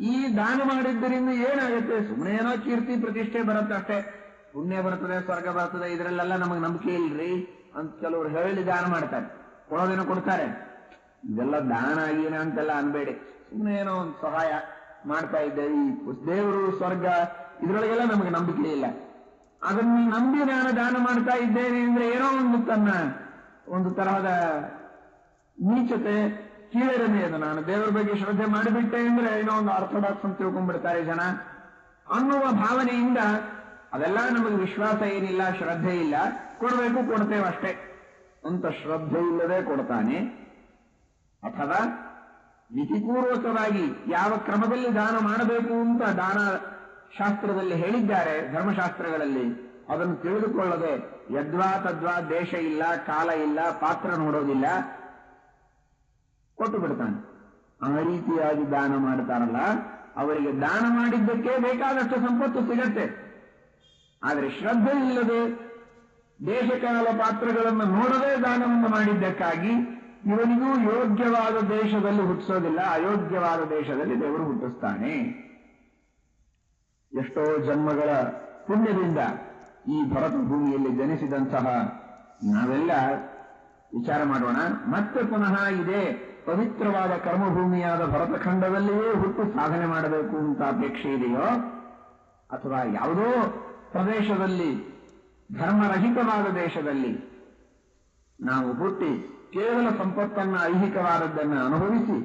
ಈ ದಾನ ಮಾಡಿದ್ದರಿಂದ ಏನಾಗುತ್ತೆ? ಸುಮ್ಮನೆ ಏನೋ ಕೀರ್ತಿ ಪ್ರತಿಷ್ಠೆ ಬರುತ್ತೆ ಅಷ್ಟೇ. ಪುಣ್ಯ ಬರ್ತದೆ, ಸ್ವರ್ಗ ಬರ್ತದೆ, ಇದರಲ್ಲೆಲ್ಲ ನಮಗೆ ನಂಬಿಕೆ ಇಲ್ರಿ ಅಂತ ಕೆಲವರು ಹೇಳಿ ದಾನ ಮಾಡ್ತಾರೆ. ಕೊಡೋದೇನೋ ಕೊಡ್ತಾರೆ. ಇದೆಲ್ಲ ದಾನ ಆಗಿನ ಅಂತೆಲ್ಲ ಅನ್ಬೇಡಿ. ಸುಮ್ಮನೆ ಏನೋ ಒಂದು ಸಹಾಯ ಮಾಡ್ತಾ ಇದ್ದೆ. ಈ ದೇವರು ಸ್ವರ್ಗ, ಇದರೊಳಗೆಲ್ಲ ನಮಗೆ ನಂಬಿಕೆ ಇಲ್ಲ. ಅದನ್ನು ನಂಬಿ ನಾನು ದಾನ ಮಾಡ್ತಾ ಇದ್ದೇನೆ ಅಂದ್ರೆ ಏನೋ ಒಂದು ತನ್ನ ಒಂದು ತರಹದ ನೀಚತೆ, ಕೀಳರಿಮೆ ಅದು. ನಾನು ದೇವರ ಬಗ್ಗೆ ಶ್ರದ್ಧೆ ಮಾಡಿಬಿಟ್ಟೆ ಅಂದ್ರೆ ಏನೋ ಒಂದು ಆರ್ಥೋಡಾಕ್ಸ್ ಅಂತ ತಿಳ್ಕೊಂಡ್ಬಿಡ್ತಾರೆ ಜನ. ಅನ್ನುವ ಭಾವನೆಯಿಂದ ಅದೆಲ್ಲ ನಮಗೆ ವಿಶ್ವಾಸ ಏನಿಲ್ಲ, ಶ್ರದ್ಧೆ ಇಲ್ಲ. ಕೊಡಬೇಕು, ಕೊಡ್ತೇವೆ ಅಷ್ಟೇ. ಅಂತ ಶ್ರದ್ಧೆ ಇಲ್ಲದೆ ಕೊಡ್ತಾನೆ. ಅಥವಾ ವಿಧಿಪೂರ್ವಕವಾಗಿ ಯಾವ ಕ್ರಮದಲ್ಲಿ ದಾನ ಮಾಡಬೇಕು ಅಂತ ದಾನ ಶಾಸ್ತ್ರದಲ್ಲಿ ಹೇಳಿದ್ದಾರೆ, ಧರ್ಮಶಾಸ್ತ್ರಗಳಲ್ಲಿ. ಅದನ್ನು ತಿಳಿದುಕೊಳ್ಳದೆ ಯದ್ವಾ ತದ್ವಾ ದೇಶ ಇಲ್ಲ, ಕಾಲ ಇಲ್ಲ, ಪಾತ್ರ ನೋಡೋದಿಲ್ಲ, ಕೊಟ್ಟು ಬಿಡ್ತಾನೆ. ಆ ರೀತಿಯಾಗಿ ದಾನ ಮಾಡ್ತಾರಲ್ಲ, ಅವರಿಗೆ ದಾನ ಮಾಡಿದ್ದಕ್ಕೆ ಬೇಕಾದಷ್ಟು ಸಂಪತ್ತು ಸಿಗತ್ತೆ. ಆದರೆ ಶ್ರದ್ಧೆ ಇಲ್ಲದೆ ದೇಶಕಾಲ ಪಾತ್ರಗಳನ್ನು ನೋಡದೆ ದಾನವನ್ನು ಮಾಡಿದ್ದಕ್ಕಾಗಿ ಇವನಿಗೂ ಯೋಗ್ಯವಾದ ದೇಶದಲ್ಲಿ ಹುಟ್ಟಿಸೋದಿಲ್ಲ, ಅಯೋಗ್ಯವಾದ ದೇಶದಲ್ಲಿ ದೇವರು ಹುಟ್ಟಿಸ್ತಾನೆ. ಎಷ್ಟೋ ಜನ್ಮಗಳ ಪುಣ್ಯದಿಂದ ಈ ಭರತ ಭೂಮಿಯಲ್ಲಿ ಜನಿಸಿದಂತಹ ನಾವೆಲ್ಲ ವಿಚಾರ ಮಾಡೋಣ. ಮತ್ತೆ ಪುನಃ ಇದೇ ಪವಿತ್ರವಾದ ಕರ್ಮಭೂಮಿಯಾದ ಭರತಖಂಡದಲ್ಲಿಯೇ ಹುಟ್ಟು ಸಾಧನೆ ಮಾಡಬೇಕು ಅಂತ ಅಪೇಕ್ಷೆ ಇದೆಯೋ, ಅಥವಾ ಯಾವುದೋ ಪ್ರದೇಶದಲ್ಲಿ, ಧರ್ಮರಹಿತವಾದ ದೇಶದಲ್ಲಿ ನಾವು ಹುಟ್ಟಿ ಕೇವಲ ಸಂಪತ್ತನ್ನ ಐಹಿಕವಾದದ್ದನ್ನ ಅನುಭವಿಸಿ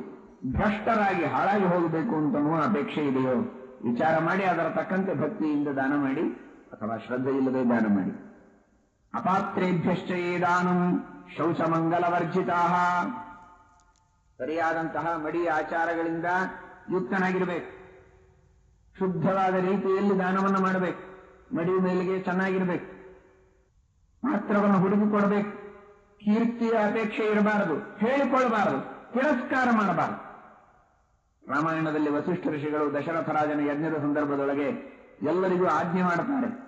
ಭ್ರಷ್ಟರಾಗಿ ಹಾಳಾಗಿ ಹೋಗಬೇಕು ಅಂತನ್ನುವ ಅಪೇಕ್ಷೆ ಇದೆಯೋ, ವಿಚಾರ ಮಾಡಿ ಅದರ ತಕ್ಕಂತೆ ಭಕ್ತಿಯಿಂದ ದಾನ ಮಾಡಿ ಅಥವಾ ಶ್ರದ್ಧೆಯಿಲ್ಲದೆ ದಾನ ಮಾಡಿ. ಅಪಾತ್ರೇಭ್ಯಶ್ಚ ಏದಾನಂ ಶೌಚಮಂಗಲವರ್ಜಿತಾ. ಸರಿಯಾದಂತಹ ಮಡಿ ಆಚಾರಗಳಿಂದ ಯುಕ್ತನಾಗಿರಬೇಕು. ಶುದ್ಧವಾದ ರೀತಿಯಲ್ಲಿ ದಾನವನ್ನು ಮಾಡಬೇಕು. ಮಡಿ ಮೇಲಿಗೆ ಚೆನ್ನಾಗಿರಬೇಕು. ಮಾತ್ರವನ್ನು ಹುಡುಕಿಕೊಡಬೇಕು. ಕೀರ್ತಿಯ ಅಪೇಕ್ಷೆ ಇರಬಾರದು. ಹೇಳಿಕೊಳ್ಳಬಾರದು. ತಿರಸ್ಕಾರ ಮಾಡಬಾರದು. ರಾಮಾಯಣದಲ್ಲಿ ವಸಿಷ್ಠ ಋಷಿಗಳು ದಶರಥ ರಾಜನ ಯಜ್ಞದ ಸಂದರ್ಭದೊಳಗೆ ಎಲ್ಲರಿಗೂ ಆಜ್ಞೆ ಮಾಡುತ್ತಾರೆ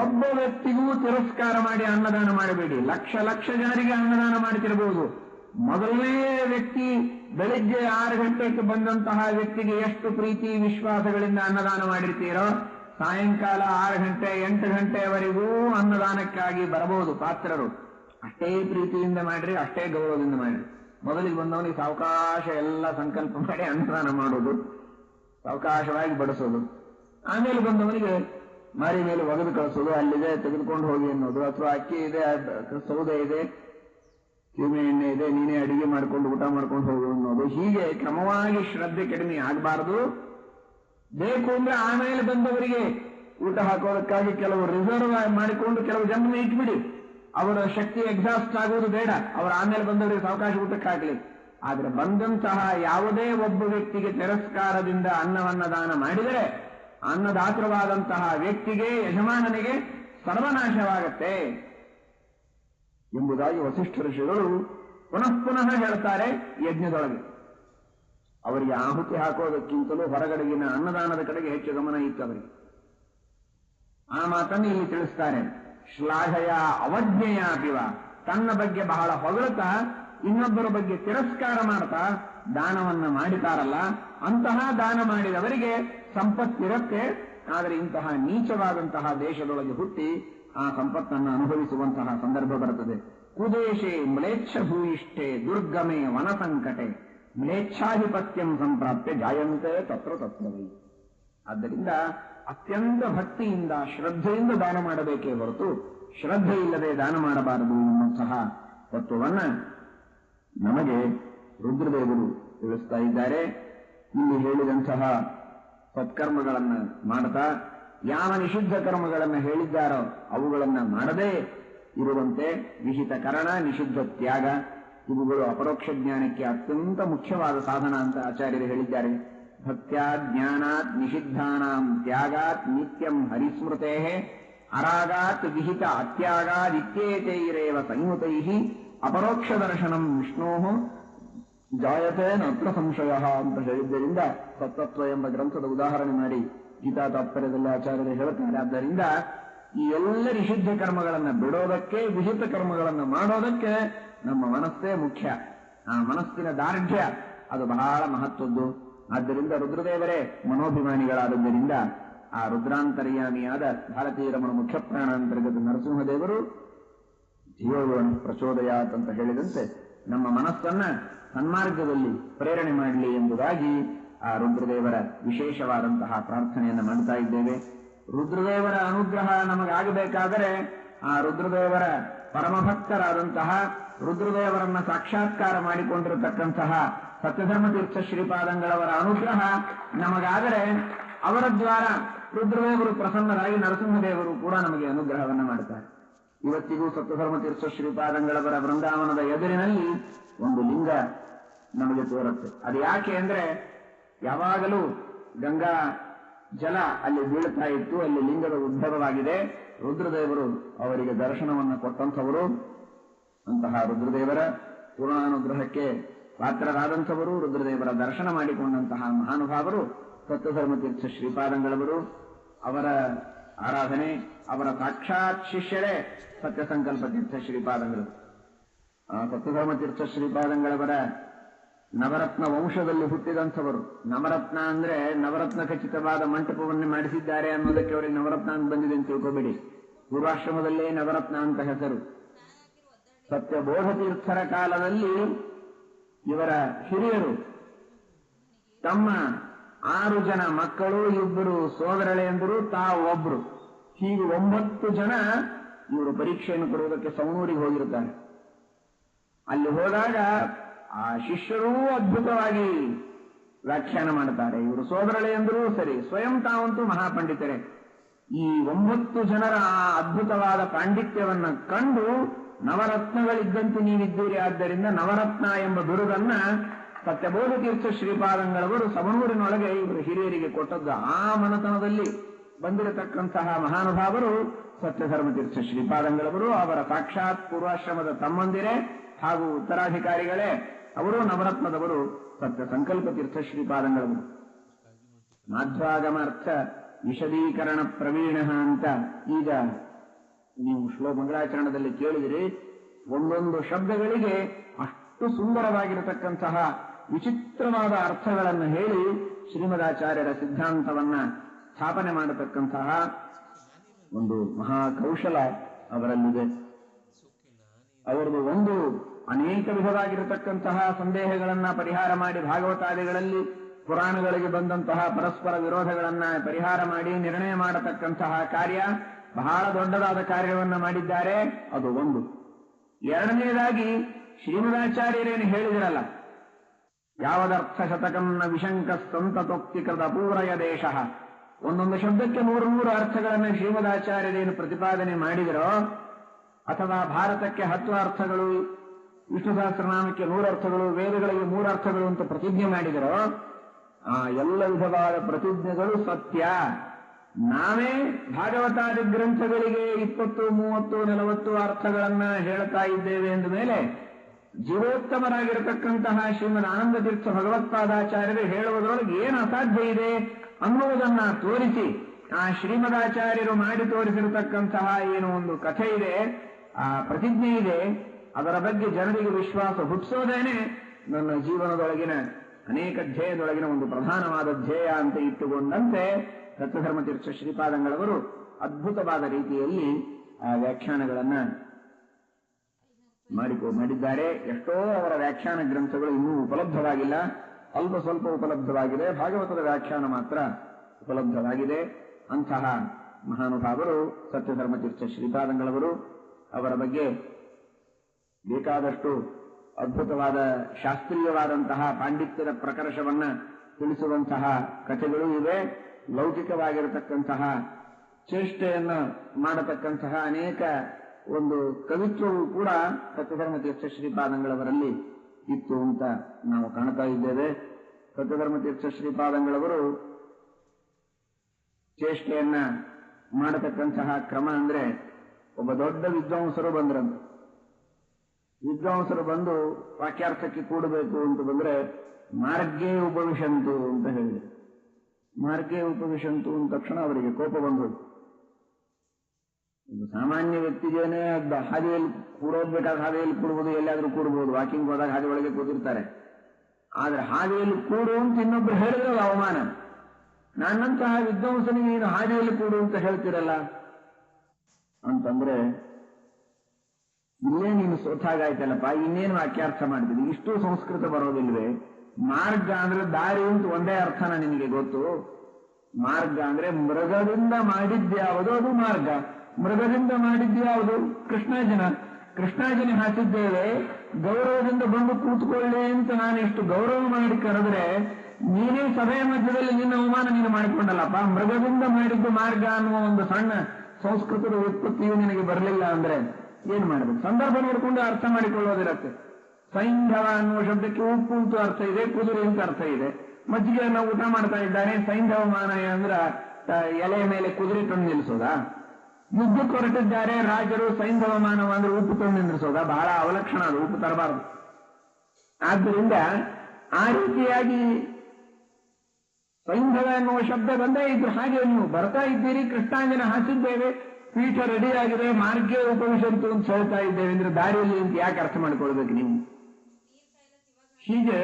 ಒಬ್ಬ ವ್ಯಕ್ತಿಗೂ ತಿರಸ್ಕಾರ ಮಾಡಿ ಅನ್ನದಾನ ಮಾಡಬೇಡಿ. ಲಕ್ಷ ಲಕ್ಷ ಜನರಿಗೆ ಅನ್ನದಾನ ಮಾಡುತ್ತಿರಬಹುದು ಮೊದಲನೇ ವ್ಯಕ್ತಿ ಬೆಳಿಗ್ಗೆ ಆರು ಗಂಟೆಗೆ ಬಂದಂತಹ ವ್ಯಕ್ತಿಗೆ ಎಷ್ಟು ಪ್ರೀತಿ, ವಿಶ್ವಾಸಗಳಿಂದ ಅನ್ನದಾನ ಮಾಡಿರ್ತೀರೋ, ಸಾಯಂಕಾಲ ಆರು ಗಂಟೆ, ಎಂಟು ಗಂಟೆವರೆಗೂ ಅನ್ನದಾನಕ್ಕಾಗಿ ಬರಬಹುದು ಪಾತ್ರರು. ಅಷ್ಟೇ ಪ್ರೀತಿಯಿಂದ ಮಾಡ್ರಿ, ಅಷ್ಟೇ ಗೌರವದಿಂದ ಮಾಡ್ರಿ. ಮೊದಲಿಗೆ ಬಂದವನಿಗೆ ಸಾವಕಾಶ ಎಲ್ಲ ಸಂಕಲ್ಪ ಮಾಡಿ ಅನ್ನದಾನ ಮಾಡೋದು. ಸಾವಕಾಶವಾಗಿ ಬಡಿಸೋದು. ಆಮೇಲೆ ಬಂದವನಿಗೆ ಮಾರಿ ಮೇಲೆ ಒಗೆದು ಕಳಿಸೋದು, ಅಲ್ಲಿದೆ, ತೆಗೆದುಕೊಂಡು ಹೋಗಿ ಅನ್ನೋದು. ಅಥವಾ ಅಕ್ಕಿ ಇದೆ, ಸೌದೆ ಇದೆ ಸೀಮೆ ಎಣ್ಣೆ ಇದೆ, ನೀನೇ ಅಡಿಗೆ ಮಾಡ್ಕೊಂಡು, ಊಟ ಮಾಡ್ಕೊಂಡು ಹೋಗು ಅನ್ನೋದು. ಹೀಗೆ ಕ್ರಮವಾಗಿ ಶ್ರದ್ಧೆ ಕಡಿಮೆ ಆಗಬಾರದು. ಬೇಕು ಅಂದ್ರೆ ಆಮೇಲೆ ಬಂದವರಿಗೆ ಊಟ ಹಾಕೋದಕ್ಕಾಗಿ ಕೆಲವು ರಿಸರ್ವ್ ಮಾಡಿಕೊಂಡು ಕೆಲವು ಜನರನ್ನ ಇಟ್ಬಿಡಿ. ಅವರ ಶಕ್ತಿ ಎಕ್ಸಾಸ್ಟ್ ಆಗುವುದು ಬೇಡ. ಅವರು ಆಮೇಲೆ ಬಂದವರಿಗೆ ಅವಕಾಶ ಊಟಕ್ಕಾಗಲಿ. ಆದ್ರೆ ಬಂದಂತಹ ಯಾವುದೇ ಒಬ್ಬ ವ್ಯಕ್ತಿಗೆ ತಿರಸ್ಕಾರದಿಂದ ಅನ್ನವನ್ನ ದಾನ ಮಾಡಿದರೆ ಅನ್ನದಾತೃವಾದಂತಹ ವ್ಯಕ್ತಿಗೆ, ಯಜಮಾನನಿಗೆ ಸರ್ವನಾಶವಾಗತ್ತೆ. ಎಂಬುದಾಗಿ ವಸಿಷ್ಠ ಋಷಿಗಳು ಪುನಃ ಪುನಃ ಹೇಳ್ತಾರೆ ಯಜ್ಞದೊಳಗೆ. ಅವರಿಗೆ ಆಹುತಿ ಹಾಕೋದಕ್ಕಿಂತಲೂ ಹೊರಗಡೆಗಿನ ಅನ್ನದಾನದ ಕಡೆಗೆ ಹೆಚ್ಚು ಗಮನ ಇತ್ತು ಅವರಿಗೆ. ಆ ಮಾತನ್ನು ಇಲ್ಲಿ ತಿಳಿಸ್ತಾರೆ. ಶ್ಲಾಘಯ ಅವಜ್ಞೆಯ ಅಪಿವ ತನ್ನ ಬಗ್ಗೆ ಬಹಳ ಹೊಗಳುತ್ತಾ, ಇನ್ನೊಬ್ಬರ ಬಗ್ಗೆ ತಿರಸ್ಕಾರ ಮಾಡ್ತಾ, ದಾನವನ್ನ ಮಾಡಿತಾರಲ್ಲ ಅಂತಹ ದಾನ ಮಾಡಿದವರಿಗೆ ಸಂಪತ್ತಿರತ್ತೆ, ಆದರೆ ಇಂತಹ ನೀಚವಾದಂತಹ ದೇಶದೊಳಗೆ ಹುಟ್ಟಿ ಆ ಸಂಪತ್ತನ್ನು ಅನುಭವಿಸುವಂತಹ ಸಂದರ್ಭ ಬರುತ್ತದೆ. ಕುದೇಶೆ ಮ್ಲೇಚ್ಛ ಭೂಯಿಷ್ಠೆ ದುರ್ಗಮೆ ವನಸಂಕಟೆ, ಮ್ಲೇಚ್ಛಾಧಿಪತ್ಯಂ ಸಂಪ್ರಾಪ್ಯ ಜಾಯಂತೆ ತತ್ರ ತತ್ವವೇ ಆದ್ದರಿಂದ ಅತ್ಯಂತ ಭಕ್ತಿಯಿಂದ, ಶ್ರದ್ಧೆಯಿಂದ ದಾನ ಮಾಡಬೇಕೇ ಹೊರತು, ಶ್ರದ್ಧೆ ಇಲ್ಲದೆ ದಾನ ಮಾಡಬಾರದು ಎನ್ನುವಂತಹ ತತ್ವವನ್ನ ನಮಗೆ ರುದ್ರದೇವರು ತಿಳಿಸ್ತಾ ಇದ್ದಾರೆ. ಇಲ್ಲಿ ಹೇಳಿದಂತಹ ಸತ್ಕರ್ಮಗಳನ್ನ ಮಾಡ್ತಾ, ಯಾವ ನಿಷಿದ್ಧ ಕರ್ಮಗಳನ್ನು ಹೇಳಿದ್ದಾರೋ ಅವುಗಳನ್ನು ಮಾಡದೇ ಇರುವಂತೆ ವಿಹಿತ ಕರಣ, ನಿಷಿದ್ಧ ತ್ಯಾಗ, ಇವುಗಳು ಅಪರೋಕ್ಷ ಜ್ಞಾನಕ್ಕೆ ಅತ್ಯಂತ ಮುಖ್ಯವಾದ ಸಾಧನ ಅಂತ ಆಚಾರ್ಯರು ಹೇಳಿದ್ದಾರೆ. ಭಕ್ತ್ಯಾ ಜ್ಞಾನಾತ್ ನಿಷಿದ್ಧಾನಾಂ ತ್ಯಾಗಾತ್ ನಿತ್ಯಂ ಹರಿಸ್ಮೃತೆ, ಅರಾಗಾತ್ ವಿಹಿತ ಅತ್ಯಾಗಾದಿತ್ಯೇತೈರೇವ ಸಂಯುತೈ, ಅಪರೋಕ್ಷ ದರ್ಶನಂ ವಿಷ್ಣೋ ಜಾಯತೆ ನತ್ರ ಸಂಶಯ ಅಂತ ಹೇಳಿದ್ದರಿಂದ ಸತ್ತತ್ವ ಎಂಬ ಗ್ರಂಥದ ಉದಾಹರಣೆ ಮಾಡಿ ಗೀತಾ ತಾತ್ಪರ್ಯದಲ್ಲಿ ಆಚಾರ್ಯರು ಹೇಳುತ್ತಾರೆ ಆದ್ದರಿಂದ ಈ ಎಲ್ಲ ನಿಷಿದ್ಧ ಕರ್ಮಗಳನ್ನು ಬಿಡೋದಕ್ಕೆ, ವಿಹಿತ ಕರ್ಮಗಳನ್ನು ಮಾಡೋದಕ್ಕೆ ನಮ್ಮ ಮನಸ್ಸೇ ಮುಖ್ಯ. ಆ ಮನಸ್ಸಿನ ದಾರ್ಢ್ಯ, ಅದು ಬಹಳ ಮಹತ್ವದ್ದು. ಆದ್ದರಿಂದ ರುದ್ರದೇವರೇ ಮನೋಭಿಮಾನಿಗಳಾದದ್ದರಿಂದ ಆ ರುದ್ರಾಂತರ್ಯಾಮಿಯಾದ ಭಾರತೀಯ ರಮಣ ಮುಖ್ಯ ಪ್ರಾಣಾಂತರ್ಗತ ನರಸಿಂಹದೇವರು ಜೀವಗಳನ್ನು ಪ್ರಚೋದಯಾತ್ ಅಂತ ಹೇಳಿದಂತೆ ನಮ್ಮ ಮನಸ್ಸನ್ನ ಸನ್ಮಾರ್ಗದಲ್ಲಿ ಪ್ರೇರಣೆ ಮಾಡಲಿ ಎಂಬುದಾಗಿ ಆ ರುದ್ರದೇವರ ವಿಶೇಷವಾದಂತಹ ಪ್ರಾರ್ಥನೆಯನ್ನು ಮಾಡ್ತಾ ಇದ್ದೇವೆ. ರುದ್ರದೇವರ ಅನುಗ್ರಹ ನಮಗಾಗಬೇಕಾದರೆ ಆ ರುದ್ರದೇವರ ಪರಮಭಕ್ತರಾದಂತಹ ರುದ್ರದೇವರನ್ನ ಸಾಕ್ಷಾತ್ಕಾರ ಮಾಡಿಕೊಂಡಿರತಕ್ಕಂತಹ ಸತ್ಯಧರ್ಮ ತೀರ್ಥ ಶ್ರೀಪಾದಂಗಳವರ ಅನುಗ್ರಹ ನಮಗಾದರೆ ಅವರ ದ್ವಾರ ರುದ್ರದೇವರು ಪ್ರಸನ್ನರಾಗಿ ನರಸಿಂಹದೇವರು ಕೂಡ ನಮಗೆ ಅನುಗ್ರಹವನ್ನು ಮಾಡ್ತಾರೆ. ಇವತ್ತಿಗೂ ಸತ್ಯಧರ್ಮ ತೀರ್ಥ ಶ್ರೀಪಾದಂಗಳವರ ಬೃಂದಾವನದ ಎದುರಿನಲ್ಲಿ ಒಂದು ಲಿಂಗ ನಮಗೆ ತೋರುತ್ತೆ. ಅದು ಯಾಕೆ ಅಂದ್ರೆ ಯಾವಾಗಲೂ ಗಂಗಾ ಜಲ ಅಲ್ಲಿ ಬೀಳ್ತಾ ಇತ್ತು, ಅಲ್ಲಿ ಲಿಂಗದ ಉದ್ಭವವಾಗಿದೆ. ರುದ್ರದೇವರು ಅವರಿಗೆ ದರ್ಶನವನ್ನು ಕೊಟ್ಟಂಥವರು, ಅಂತಹ ರುದ್ರದೇವರ ಪೂರ್ಣಾನುಗ್ರಹಕ್ಕೆ ಪಾತ್ರರಾದಂಥವರು, ರುದ್ರದೇವರ ದರ್ಶನ ಮಾಡಿಕೊಂಡಂತಹ ಮಹಾನುಭಾವರು ಸತ್ಯಧರ್ಮ ತೀರ್ಥ ಶ್ರೀಪಾದಂಗಳವರು. ಅವರ ಆರಾಧನೆ, ಅವರ ಸಾಕ್ಷಾತ್ ಶಿಷ್ಯರೇ ಸತ್ಯ ಸಂಕಲ್ಪ ತೀರ್ಥ ಶ್ರೀಪಾದಂಗಳು. ಆ ಸತ್ಯಧರ್ಮ ತೀರ್ಥ ಶ್ರೀಪಾದಂಗಳವರ ನವರತ್ನ ವಂಶದಲ್ಲಿ ಹುಟ್ಟಿದಂಥವರು. ನವರತ್ನ ಅಂದ್ರೆ ನವರತ್ನ ಖಚಿತವಾದ ಮಂಟಪವನ್ನು ಮಾಡಿಸಿದ್ದಾರೆ ಅನ್ನೋದಕ್ಕೆ ಅವರಿಗೆ ನವರತ್ನ ಅಂತ ಬಂದಿದೆ ಅಂತ ತಿಳ್ಕೊಬೇಡಿ. ಪೂರ್ವಾಶ್ರಮದಲ್ಲೇ ನವರತ್ನ ಅಂತ ಹೆಸರು. ಸತ್ಯಬೋಧ ತೀರ್ಥರ ಕಾಲದಲ್ಲಿ ಇವರ ಹಿರಿಯರು ತಮ್ಮ ಆರು ಜನ ಮಕ್ಕಳು, ಇಬ್ಬರು ಸೋದರಳೆ ಸೋದರಳೆಯಂದರು ತಾವು ಒಬ್ರು. ಹೀಗೆ ಒಂಬತ್ತು ಜನ ಇವರು ಪರೀಕ್ಷೆಯನ್ನು ಕೊಡುವುದಕ್ಕೆ ಸವಣೂರಿಗೆ ಹೋಗಿರುತ್ತಾರೆ. ಅಲ್ಲಿ ಹೋದಾಗ ಆ ಶಿಷ್ಯರೂ ಅದ್ಭುತವಾಗಿ ವ್ಯಾಖ್ಯಾನ ಮಾಡುತ್ತಾರೆ. ಇವರು ಸೋದರಳೆ ಎಂದರೂ ಸರಿ, ಸ್ವಯಂ ತಾವಂತೂ ಮಹಾಪಂಡಿತರೇ. ಈ ಒಂಬತ್ತು ಜನರ ಆ ಅದ್ಭುತವಾದ ಪಾಂಡಿತ್ಯವನ್ನ ಕಂಡು ನವರತ್ನಗಳಿದ್ದಂತೆ ನೀವಿದ್ದೀರಿ. ಆದ್ದರಿಂದ ನವರತ್ನ ಎಂಬ ಬಿರುದನ್ನ ಸತ್ಯಬೋಧ ತೀರ್ಥ ಶ್ರೀಪಾದಂಗಳವರು ಸಮನೂರಿನೊಳಗೆ ಇವರು ಹಿರಿಯರಿಗೆ ಕೊಟ್ಟದ್ದು ಆ ಮನತನದಲ್ಲಿ ಬಂದಿರತಕ್ಕಂತಹ ಮಹಾನುಭಾವರು ಸತ್ಯಧರ್ಮ ತೀರ್ಥ ಶ್ರೀಪಾದಂಗಳವರು. ಅವರ ಸಾಕ್ಷಾತ್ ಪೂರ್ವಾಶ್ರಮದ ತಮ್ಮಂದಿರೇ ಹಾಗೂ ಉತ್ತರಾಧಿಕಾರಿಗಳೇ. ಅವರು ನವರತ್ನದವರು ಸತ್ಯ ಸಂಕಲ್ಪ ತೀರ್ಥ ಶ್ರೀಪಾದಂಗಳವರು. ಮಾಧ್ವಾಗಮಾರ್ಥ ವಿಶದೀಕರಣ ಪ್ರವೀಣ ಅಂತ ಈಗ ನೀವು ಶ್ಲೋ ಮಂಗಳಾಚರಣದಲ್ಲಿ ಕೇಳಿದಿರಿ ಒಂದೊಂದು ಶಬ್ದಗಳಿಗೆ ಅಷ್ಟು ಸುಂದರವಾಗಿರತಕ್ಕಂತಹ ವಿಚಿತ್ರವಾದ ಅರ್ಥಗಳನ್ನು ಹೇಳಿ ಶ್ರೀಮದಾಚಾರ್ಯರ ಸಿದ್ಧಾಂತವನ್ನ ಸ್ಥಾಪನೆ ಮಾಡತಕ್ಕಂತಹ ಒಂದು ಮಹಾಕೌಶಲ ಅವರಲ್ಲಿದೆ. ಅವರದು ಒಂದು ಅನೇಕ ವಿಧವಾಗಿರತಕ್ಕಂತಹ ಸಂದೇಹಗಳನ್ನ ಪರಿಹಾರ ಮಾಡಿ ಭಾಗವತಾದಿಗಳಲ್ಲಿ ಪುರಾಣಗಳಿಗೆ ಬಂದಂತಹ ಪರಸ್ಪರ ವಿರೋಧಗಳನ್ನ ಪರಿಹಾರ ಮಾಡಿ ನಿರ್ಣಯ ಮಾಡತಕ್ಕಂತಹ ಕಾರ್ಯ ಬಹಳ ದೊಡ್ಡದಾದ ಕಾರ್ಯವನ್ನ ಮಾಡಿದ್ದಾರೆ. ಅದು ಒಂದು. ಎರಡನೆಯದಾಗಿ ಶ್ರೀಮದಾಚಾರ್ಯರೇನು ಹೇಳಿದಿರಲ್ಲ ಯಾವದರ್ಥ ವಿಶಂಕ ವಿಶಂಕ ಸಂತತೋಕ್ತಿಕೃತ ಅಪೂರಯ ದೇಶ. ಒಂದೊಂದು ಶಬ್ದಕ್ಕೆ ಮೂರು ಮೂರು ಅರ್ಥಗಳನ್ನು ಶ್ರೀಮದಾಚಾರ್ಯರೇನು ಪ್ರತಿಪಾದನೆ ಮಾಡಿದರೋ, ಅಥವಾ ಭಾರತಕ್ಕೆ ಹತ್ತು ಅರ್ಥಗಳು, ವಿಷ್ಣು ಸಹಸ್ರನಾಮಕ್ಕೆ ನೂರು ಅರ್ಥಗಳು, ವೇದಗಳಿಗೆ ಮೂರು ಅರ್ಥಗಳು ಅಂತ ಪ್ರತಿಜ್ಞೆ ಮಾಡಿದರೋ, ಆ ಎಲ್ಲ ವಿಧವಾದ ಪ್ರತಿಜ್ಞೆಗಳು ಸತ್ಯ. ನಾವೇ ಭಾಗವತಾದಿ ಗ್ರಂಥಗಳಿಗೆ ಇಪ್ಪತ್ತು, ಮೂವತ್ತು, ನಲವತ್ತು ಅರ್ಥಗಳನ್ನ ಹೇಳ್ತಾ ಇದ್ದೇವೆ ಎಂದ ಮೇಲೆ ಜೀವೋತ್ತಮರಾಗಿರತಕ್ಕಂತಹ ಶ್ರೀಮದ್ ಆನಂದ ತೀರ್ಥ ಭಗವತ್ಪಾದಾಚಾರ್ಯರು ಹೇಳುವುದರೊಳಗೆ ಏನು ಅಸಾಧ್ಯ ಇದೆ ಅನ್ನುವುದನ್ನ ತೋರಿಸಿ. ಆ ಶ್ರೀಮದಾಚಾರ್ಯರು ಮಾಡಿ ತೋರಿಸಿರತಕ್ಕಂತಹ ಏನು ಒಂದು ಕಥೆ ಇದೆ, ಆ ಪ್ರತಿಜ್ಞೆ ಇದೆ. ಅದರ ಬಗ್ಗೆ ಜನರಿಗೆ ವಿಶ್ವಾಸ ಹುಟ್ಟಿಸೋದೇನೆ ನನ್ನ ಜೀವನದೊಳಗಿನ, ಅನೇಕ ಧ್ಯೇಯದೊಳಗಿನ ಒಂದು ಪ್ರಧಾನವಾದ ಧ್ಯೇಯ ಅಂತ ಇಟ್ಟುಕೊಂಡಂತೆ ಸತ್ಯಧರ್ಮ ತೀರ್ಥ ಶ್ರೀಪಾದಂಗಳವರು ಅದ್ಭುತವಾದ ರೀತಿಯಲ್ಲಿ ಆ ವ್ಯಾಖ್ಯಾನಗಳನ್ನ ಮಾಡಿಕೊ, ಮಾಡಿದ್ದಾರೆ. ಎಷ್ಟೋ ಅವರ ವ್ಯಾಖ್ಯಾನ ಗ್ರಂಥಗಳು ಇನ್ನೂ ಉಪಲಬ್ಧವಾಗಿಲ್ಲ. ಅಲ್ಪ ಸ್ವಲ್ಪ ಉಪಲಬ್ಧವಾಗಿದೆ. ಭಾಗವತದ ವ್ಯಾಖ್ಯಾನ ಮಾತ್ರ ಉಪಲಬ್ಧವಾಗಿದೆ. ಅಂತಹ ಮಹಾನುಭಾವರು ಸತ್ಯಧರ್ಮತೀರ್ಥ ಶ್ರೀಪಾದಂಗಳವರು, ಅವರ ಬಗ್ಗೆ ಬೇಕಾದಷ್ಟು ಅದ್ಭುತವಾದ, ಶಾಸ್ತ್ರೀಯವಾದಂತಹ ಪಾಂಡಿತ್ಯದ ಪ್ರಕರ್ಷವನ್ನ ತಿಳಿಸುವಂತಹ ಕಥೆಗಳು ಇವೆ. ಲೌಕಿಕವಾಗಿರತಕ್ಕಂತಹ, ಚೇಷ್ಟೆಯನ್ನ ಮಾಡತಕ್ಕಂತಹ ಅನೇಕ ಒಂದು ಕವಿತ್ವವು ಕೂಡ ಸತ್ಯಧರ್ಮ ತೀರ್ಥ ಶ್ರೀಪಾದಂಗಳವರಲ್ಲಿ ಇತ್ತು ಅಂತ ನಾವು ಕಾಣ್ತಾ ಇದ್ದೇವೆ. ಸತ್ಯಧರ್ಮ ತೀರ್ಥ ಶ್ರೀಪಾದಂಗಳವರು ಚೇಷ್ಟೆಯನ್ನ ಮಾಡತಕ್ಕಂತಹ ಕ್ರಮ ಅಂದ್ರೆ ಒಬ್ಬ ದೊಡ್ಡ ವಿದ್ವಾಂಸರು ಬಂದ್ರಂತ. ವಿದ್ವಾಂಸರು ಬಂದು ವಾಕ್ಯಾರ್ಥಕ್ಕೆ ಕೂಡಬೇಕು ಅಂತ ಬಂದ್ರೆ ಮಾರ್ಗೇ ಉಪವಿಶಂತು ಅಂತ ಹೇಳಿದೆ ಮಾರ್ಗೇ ಉಪವಿಶಂತು ಅಂದ ತಕ್ಷಣ ಅವರಿಗೆ ಕೋಪ ಒಂದು ಸಾಮಾನ್ಯ ವ್ಯಕ್ತಿಗೇನೆ ಅದ್ ಹಾದಿಯಲ್ಲಿ ಕೂಡೋದು ಬೇಕಾದ ಹಾದಿಯಲ್ಲಿ ಕೂಡ್ಬೋದು ಎಲ್ಲಾದ್ರೂ ಕೂಡ್ಬೋದು ವಾಕಿಂಗ್ ಹೋದಾಗ ಹಾದಿ ಒಳಗೆ ಕೂತಿರ್ತಾರೆ. ಆದ್ರೆ ಹಾದಿಯಲ್ಲಿ ಕೂಡು ಅಂತ ಇನ್ನೊಬ್ರು ಹೇಳಿದ್ರೆ ಅವಮಾನ. ನನ್ನಂತಹ ವಿದ್ವಾಂಸನಿಗೆ ನೀನು ಹಾದಿಯಲ್ಲಿ ಕೂಡು ಅಂತ ಹೇಳ್ತಿರಲ್ಲ? ಅಂತಂದ್ರೆ, ಇಲ್ಲೇ ನೀನು ಸೋತಾಗಾಯ್ತಲ್ಲಪ್ಪ, ಇನ್ನೇನು ವಾಕ್ಯಾರ್ಥ ಮಾಡ್ತೀನಿ ಇಷ್ಟು ಸಂಸ್ಕೃತ ಬರೋದಿಲ್ವೇ? ಮಾರ್ಗ ಅಂದ್ರೆ ದಾರಿ ಅಂತ ಒಂದೇ ಅರ್ಥನ ನಿನಗೆ ಗೊತ್ತು? ಮಾರ್ಗ ಅಂದ್ರೆ ಮೃಗದಿಂದ ಮಾಡಿದ್ಯಾವುದು ಅದು ಮಾರ್ಗ. ಮೃಗದಿಂದ ಮಾಡಿದ್ದು ಯಾವುದು ಕೃಷ್ಣಾಜನ ಕೃಷ್ಣಾಜನ ಹಾಕಿದ್ದೇವೆ, ಗೌರವದಿಂದ ಬಂದು ಕೂತ್ಕೊಳ್ಳಿ ಅಂತ ನಾನು ಎಷ್ಟು ಗೌರವ ಮಾಡಿ ಕರೆದ್ರೆ, ನೀನೇ ಸಭೆಯ ಮಧ್ಯದಲ್ಲಿ ನಿನ್ನ ಅವಮಾನ ನೀನು ಮಾಡಿಕೊಂಡಲ್ಲಪ್ಪ. ಮೃಗದಿಂದ ಮಾಡಿದ್ದು ಮಾರ್ಗ ಅನ್ನುವ ಒಂದು ಸಣ್ಣ ಸಂಸ್ಕೃತದ ಉತ್ಪತ್ತಿಯು ನಿನಗೆ ಬರಲಿಲ್ಲ ಅಂದ್ರೆ ಏನ್ ಮಾಡಬೇಕು ಸಂದರ್ಭ ನೋಡಿಕೊಂಡು ಅರ್ಥ ಮಾಡಿಕೊಳ್ಳೋದಿರತ್ತೆ. ಸೈಂಧವ ಅನ್ನುವ ಶಬ್ದಕ್ಕೆ ಉಪ್ಪು ಅಂತ ಅರ್ಥ ಇದೆ, ಕುದುರೆ ಅಂತ ಅರ್ಥ ಇದೆ. ಮಜ್ಜಿಗೆಯನ್ನು ಊಟ ಮಾಡ್ತಾ ಇದ್ದಾನೆ, ಸೈಂಧವ ಮಾನ ಅಂದ್ರ ಎಲೆಯ ಎಲೆ ಮೇಲೆ ಕುದುರೆ ತಂದು ನಿಲ್ಲಿಸೋದಾ ಯುದ್ಧಕ್ಕೆ ಹೊರಟಿದ್ದಾರೆ ರಾಜರು ಸೈಂಧವ ಮಾನವ ಅಂದ್ರೆ ಉಪ್ಪು ತಂದು ನಿಂದ್ರಿಸೋದ? ಬಹಳ ಅವಲಕ್ಷಣ ಅದು ಉಪ್ಪು ತರಬಾರದು. ಆದ್ದರಿಂದ ಆ ರೀತಿಯಾಗಿ ಸೈಂಧವ ಎನ್ನುವ ಶಬ್ದ ಬಂದೇ ಇದ್ರು. ಹಾಗೆ ನೀವು ಬರ್ತಾ ಇದ್ದೀರಿ, ಕೃಷ್ಣಾಂಜನ ಹಾಕಿದ್ದೇವೆ ಪೀಠ ರೆಡಿ ಆಗಿದೆ ಮಾರ್ಗೇ ಉಪವಿಶಂತು ಅಂತ ಹೇಳ್ತಾ ಇದ್ದೇವೆ ಅಂದ್ರೆ ದಾರಿಯಲ್ಲಿ ಅಂತ ಯಾಕೆ ಅರ್ಥ ಮಾಡ್ಕೊಳ್ಬೇಕು ನೀವು? ಹೀಗೆ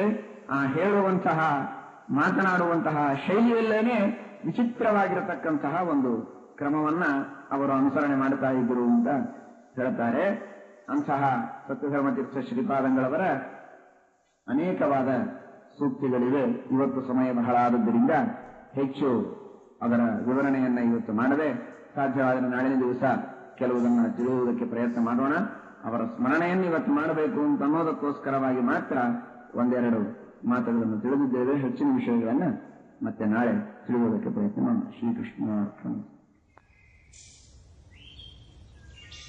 ಆ ಹೇಳುವಂತಹ, ಮಾತನಾಡುವಂತಹ ಶೈಲಿಯಲ್ಲೇನೆ ವಿಚಿತ್ರವಾಗಿರತಕ್ಕಂತಹ ಒಂದು ಕ್ರಮವನ್ನ ಅವರು ಅನುಸರಣೆ ಮಾಡ್ತಾ ಇದ್ರು ಅಂತ ಹೇಳ್ತಾರೆ. ಅಂತಹ ಸತ್ಯಧರ್ಮ ತೀರ್ಥ ಶ್ರೀಪಾದಂಗಳವರ ಅನೇಕವಾದ ಸೂಕ್ತಿಗಳಿವೆ. ಇವತ್ತು ಸಮಯ ಬಹಳ ಆದದ್ದರಿಂದ ಹೆಚ್ಚು ಅದರ ವಿವರಣೆಯನ್ನ ಇವತ್ತು ಮಾಡದೆ ಸಾಧ್ಯವಾದರೆ ನಾಳಿನ ದಿವಸ ಕೆಲವುದನ್ನು ತಿಳಿಯುವುದಕ್ಕೆ ಪ್ರಯತ್ನ ಮಾಡೋಣ. ಅವರ ಸ್ಮರಣೆಯನ್ನು ಇವತ್ತು ಮಾಡಬೇಕು ಅಂತ ಅನ್ನೋದಕ್ಕೋಸ್ಕರವಾಗಿ ಮಾತ್ರ ಒಂದೆರಡು ಮಾತುಗಳನ್ನು ತಿಳಿದಿದ್ದೇವೆ. ಹೆಚ್ಚಿನ ವಿಷಯಗಳನ್ನು ಮತ್ತೆ ನಾಳೆ ತಿಳಿಯುವುದಕ್ಕೆ ಪ್ರಯತ್ನ ಮಾಡೋಣ. ಶ್ರೀಕೃಷ್ಣ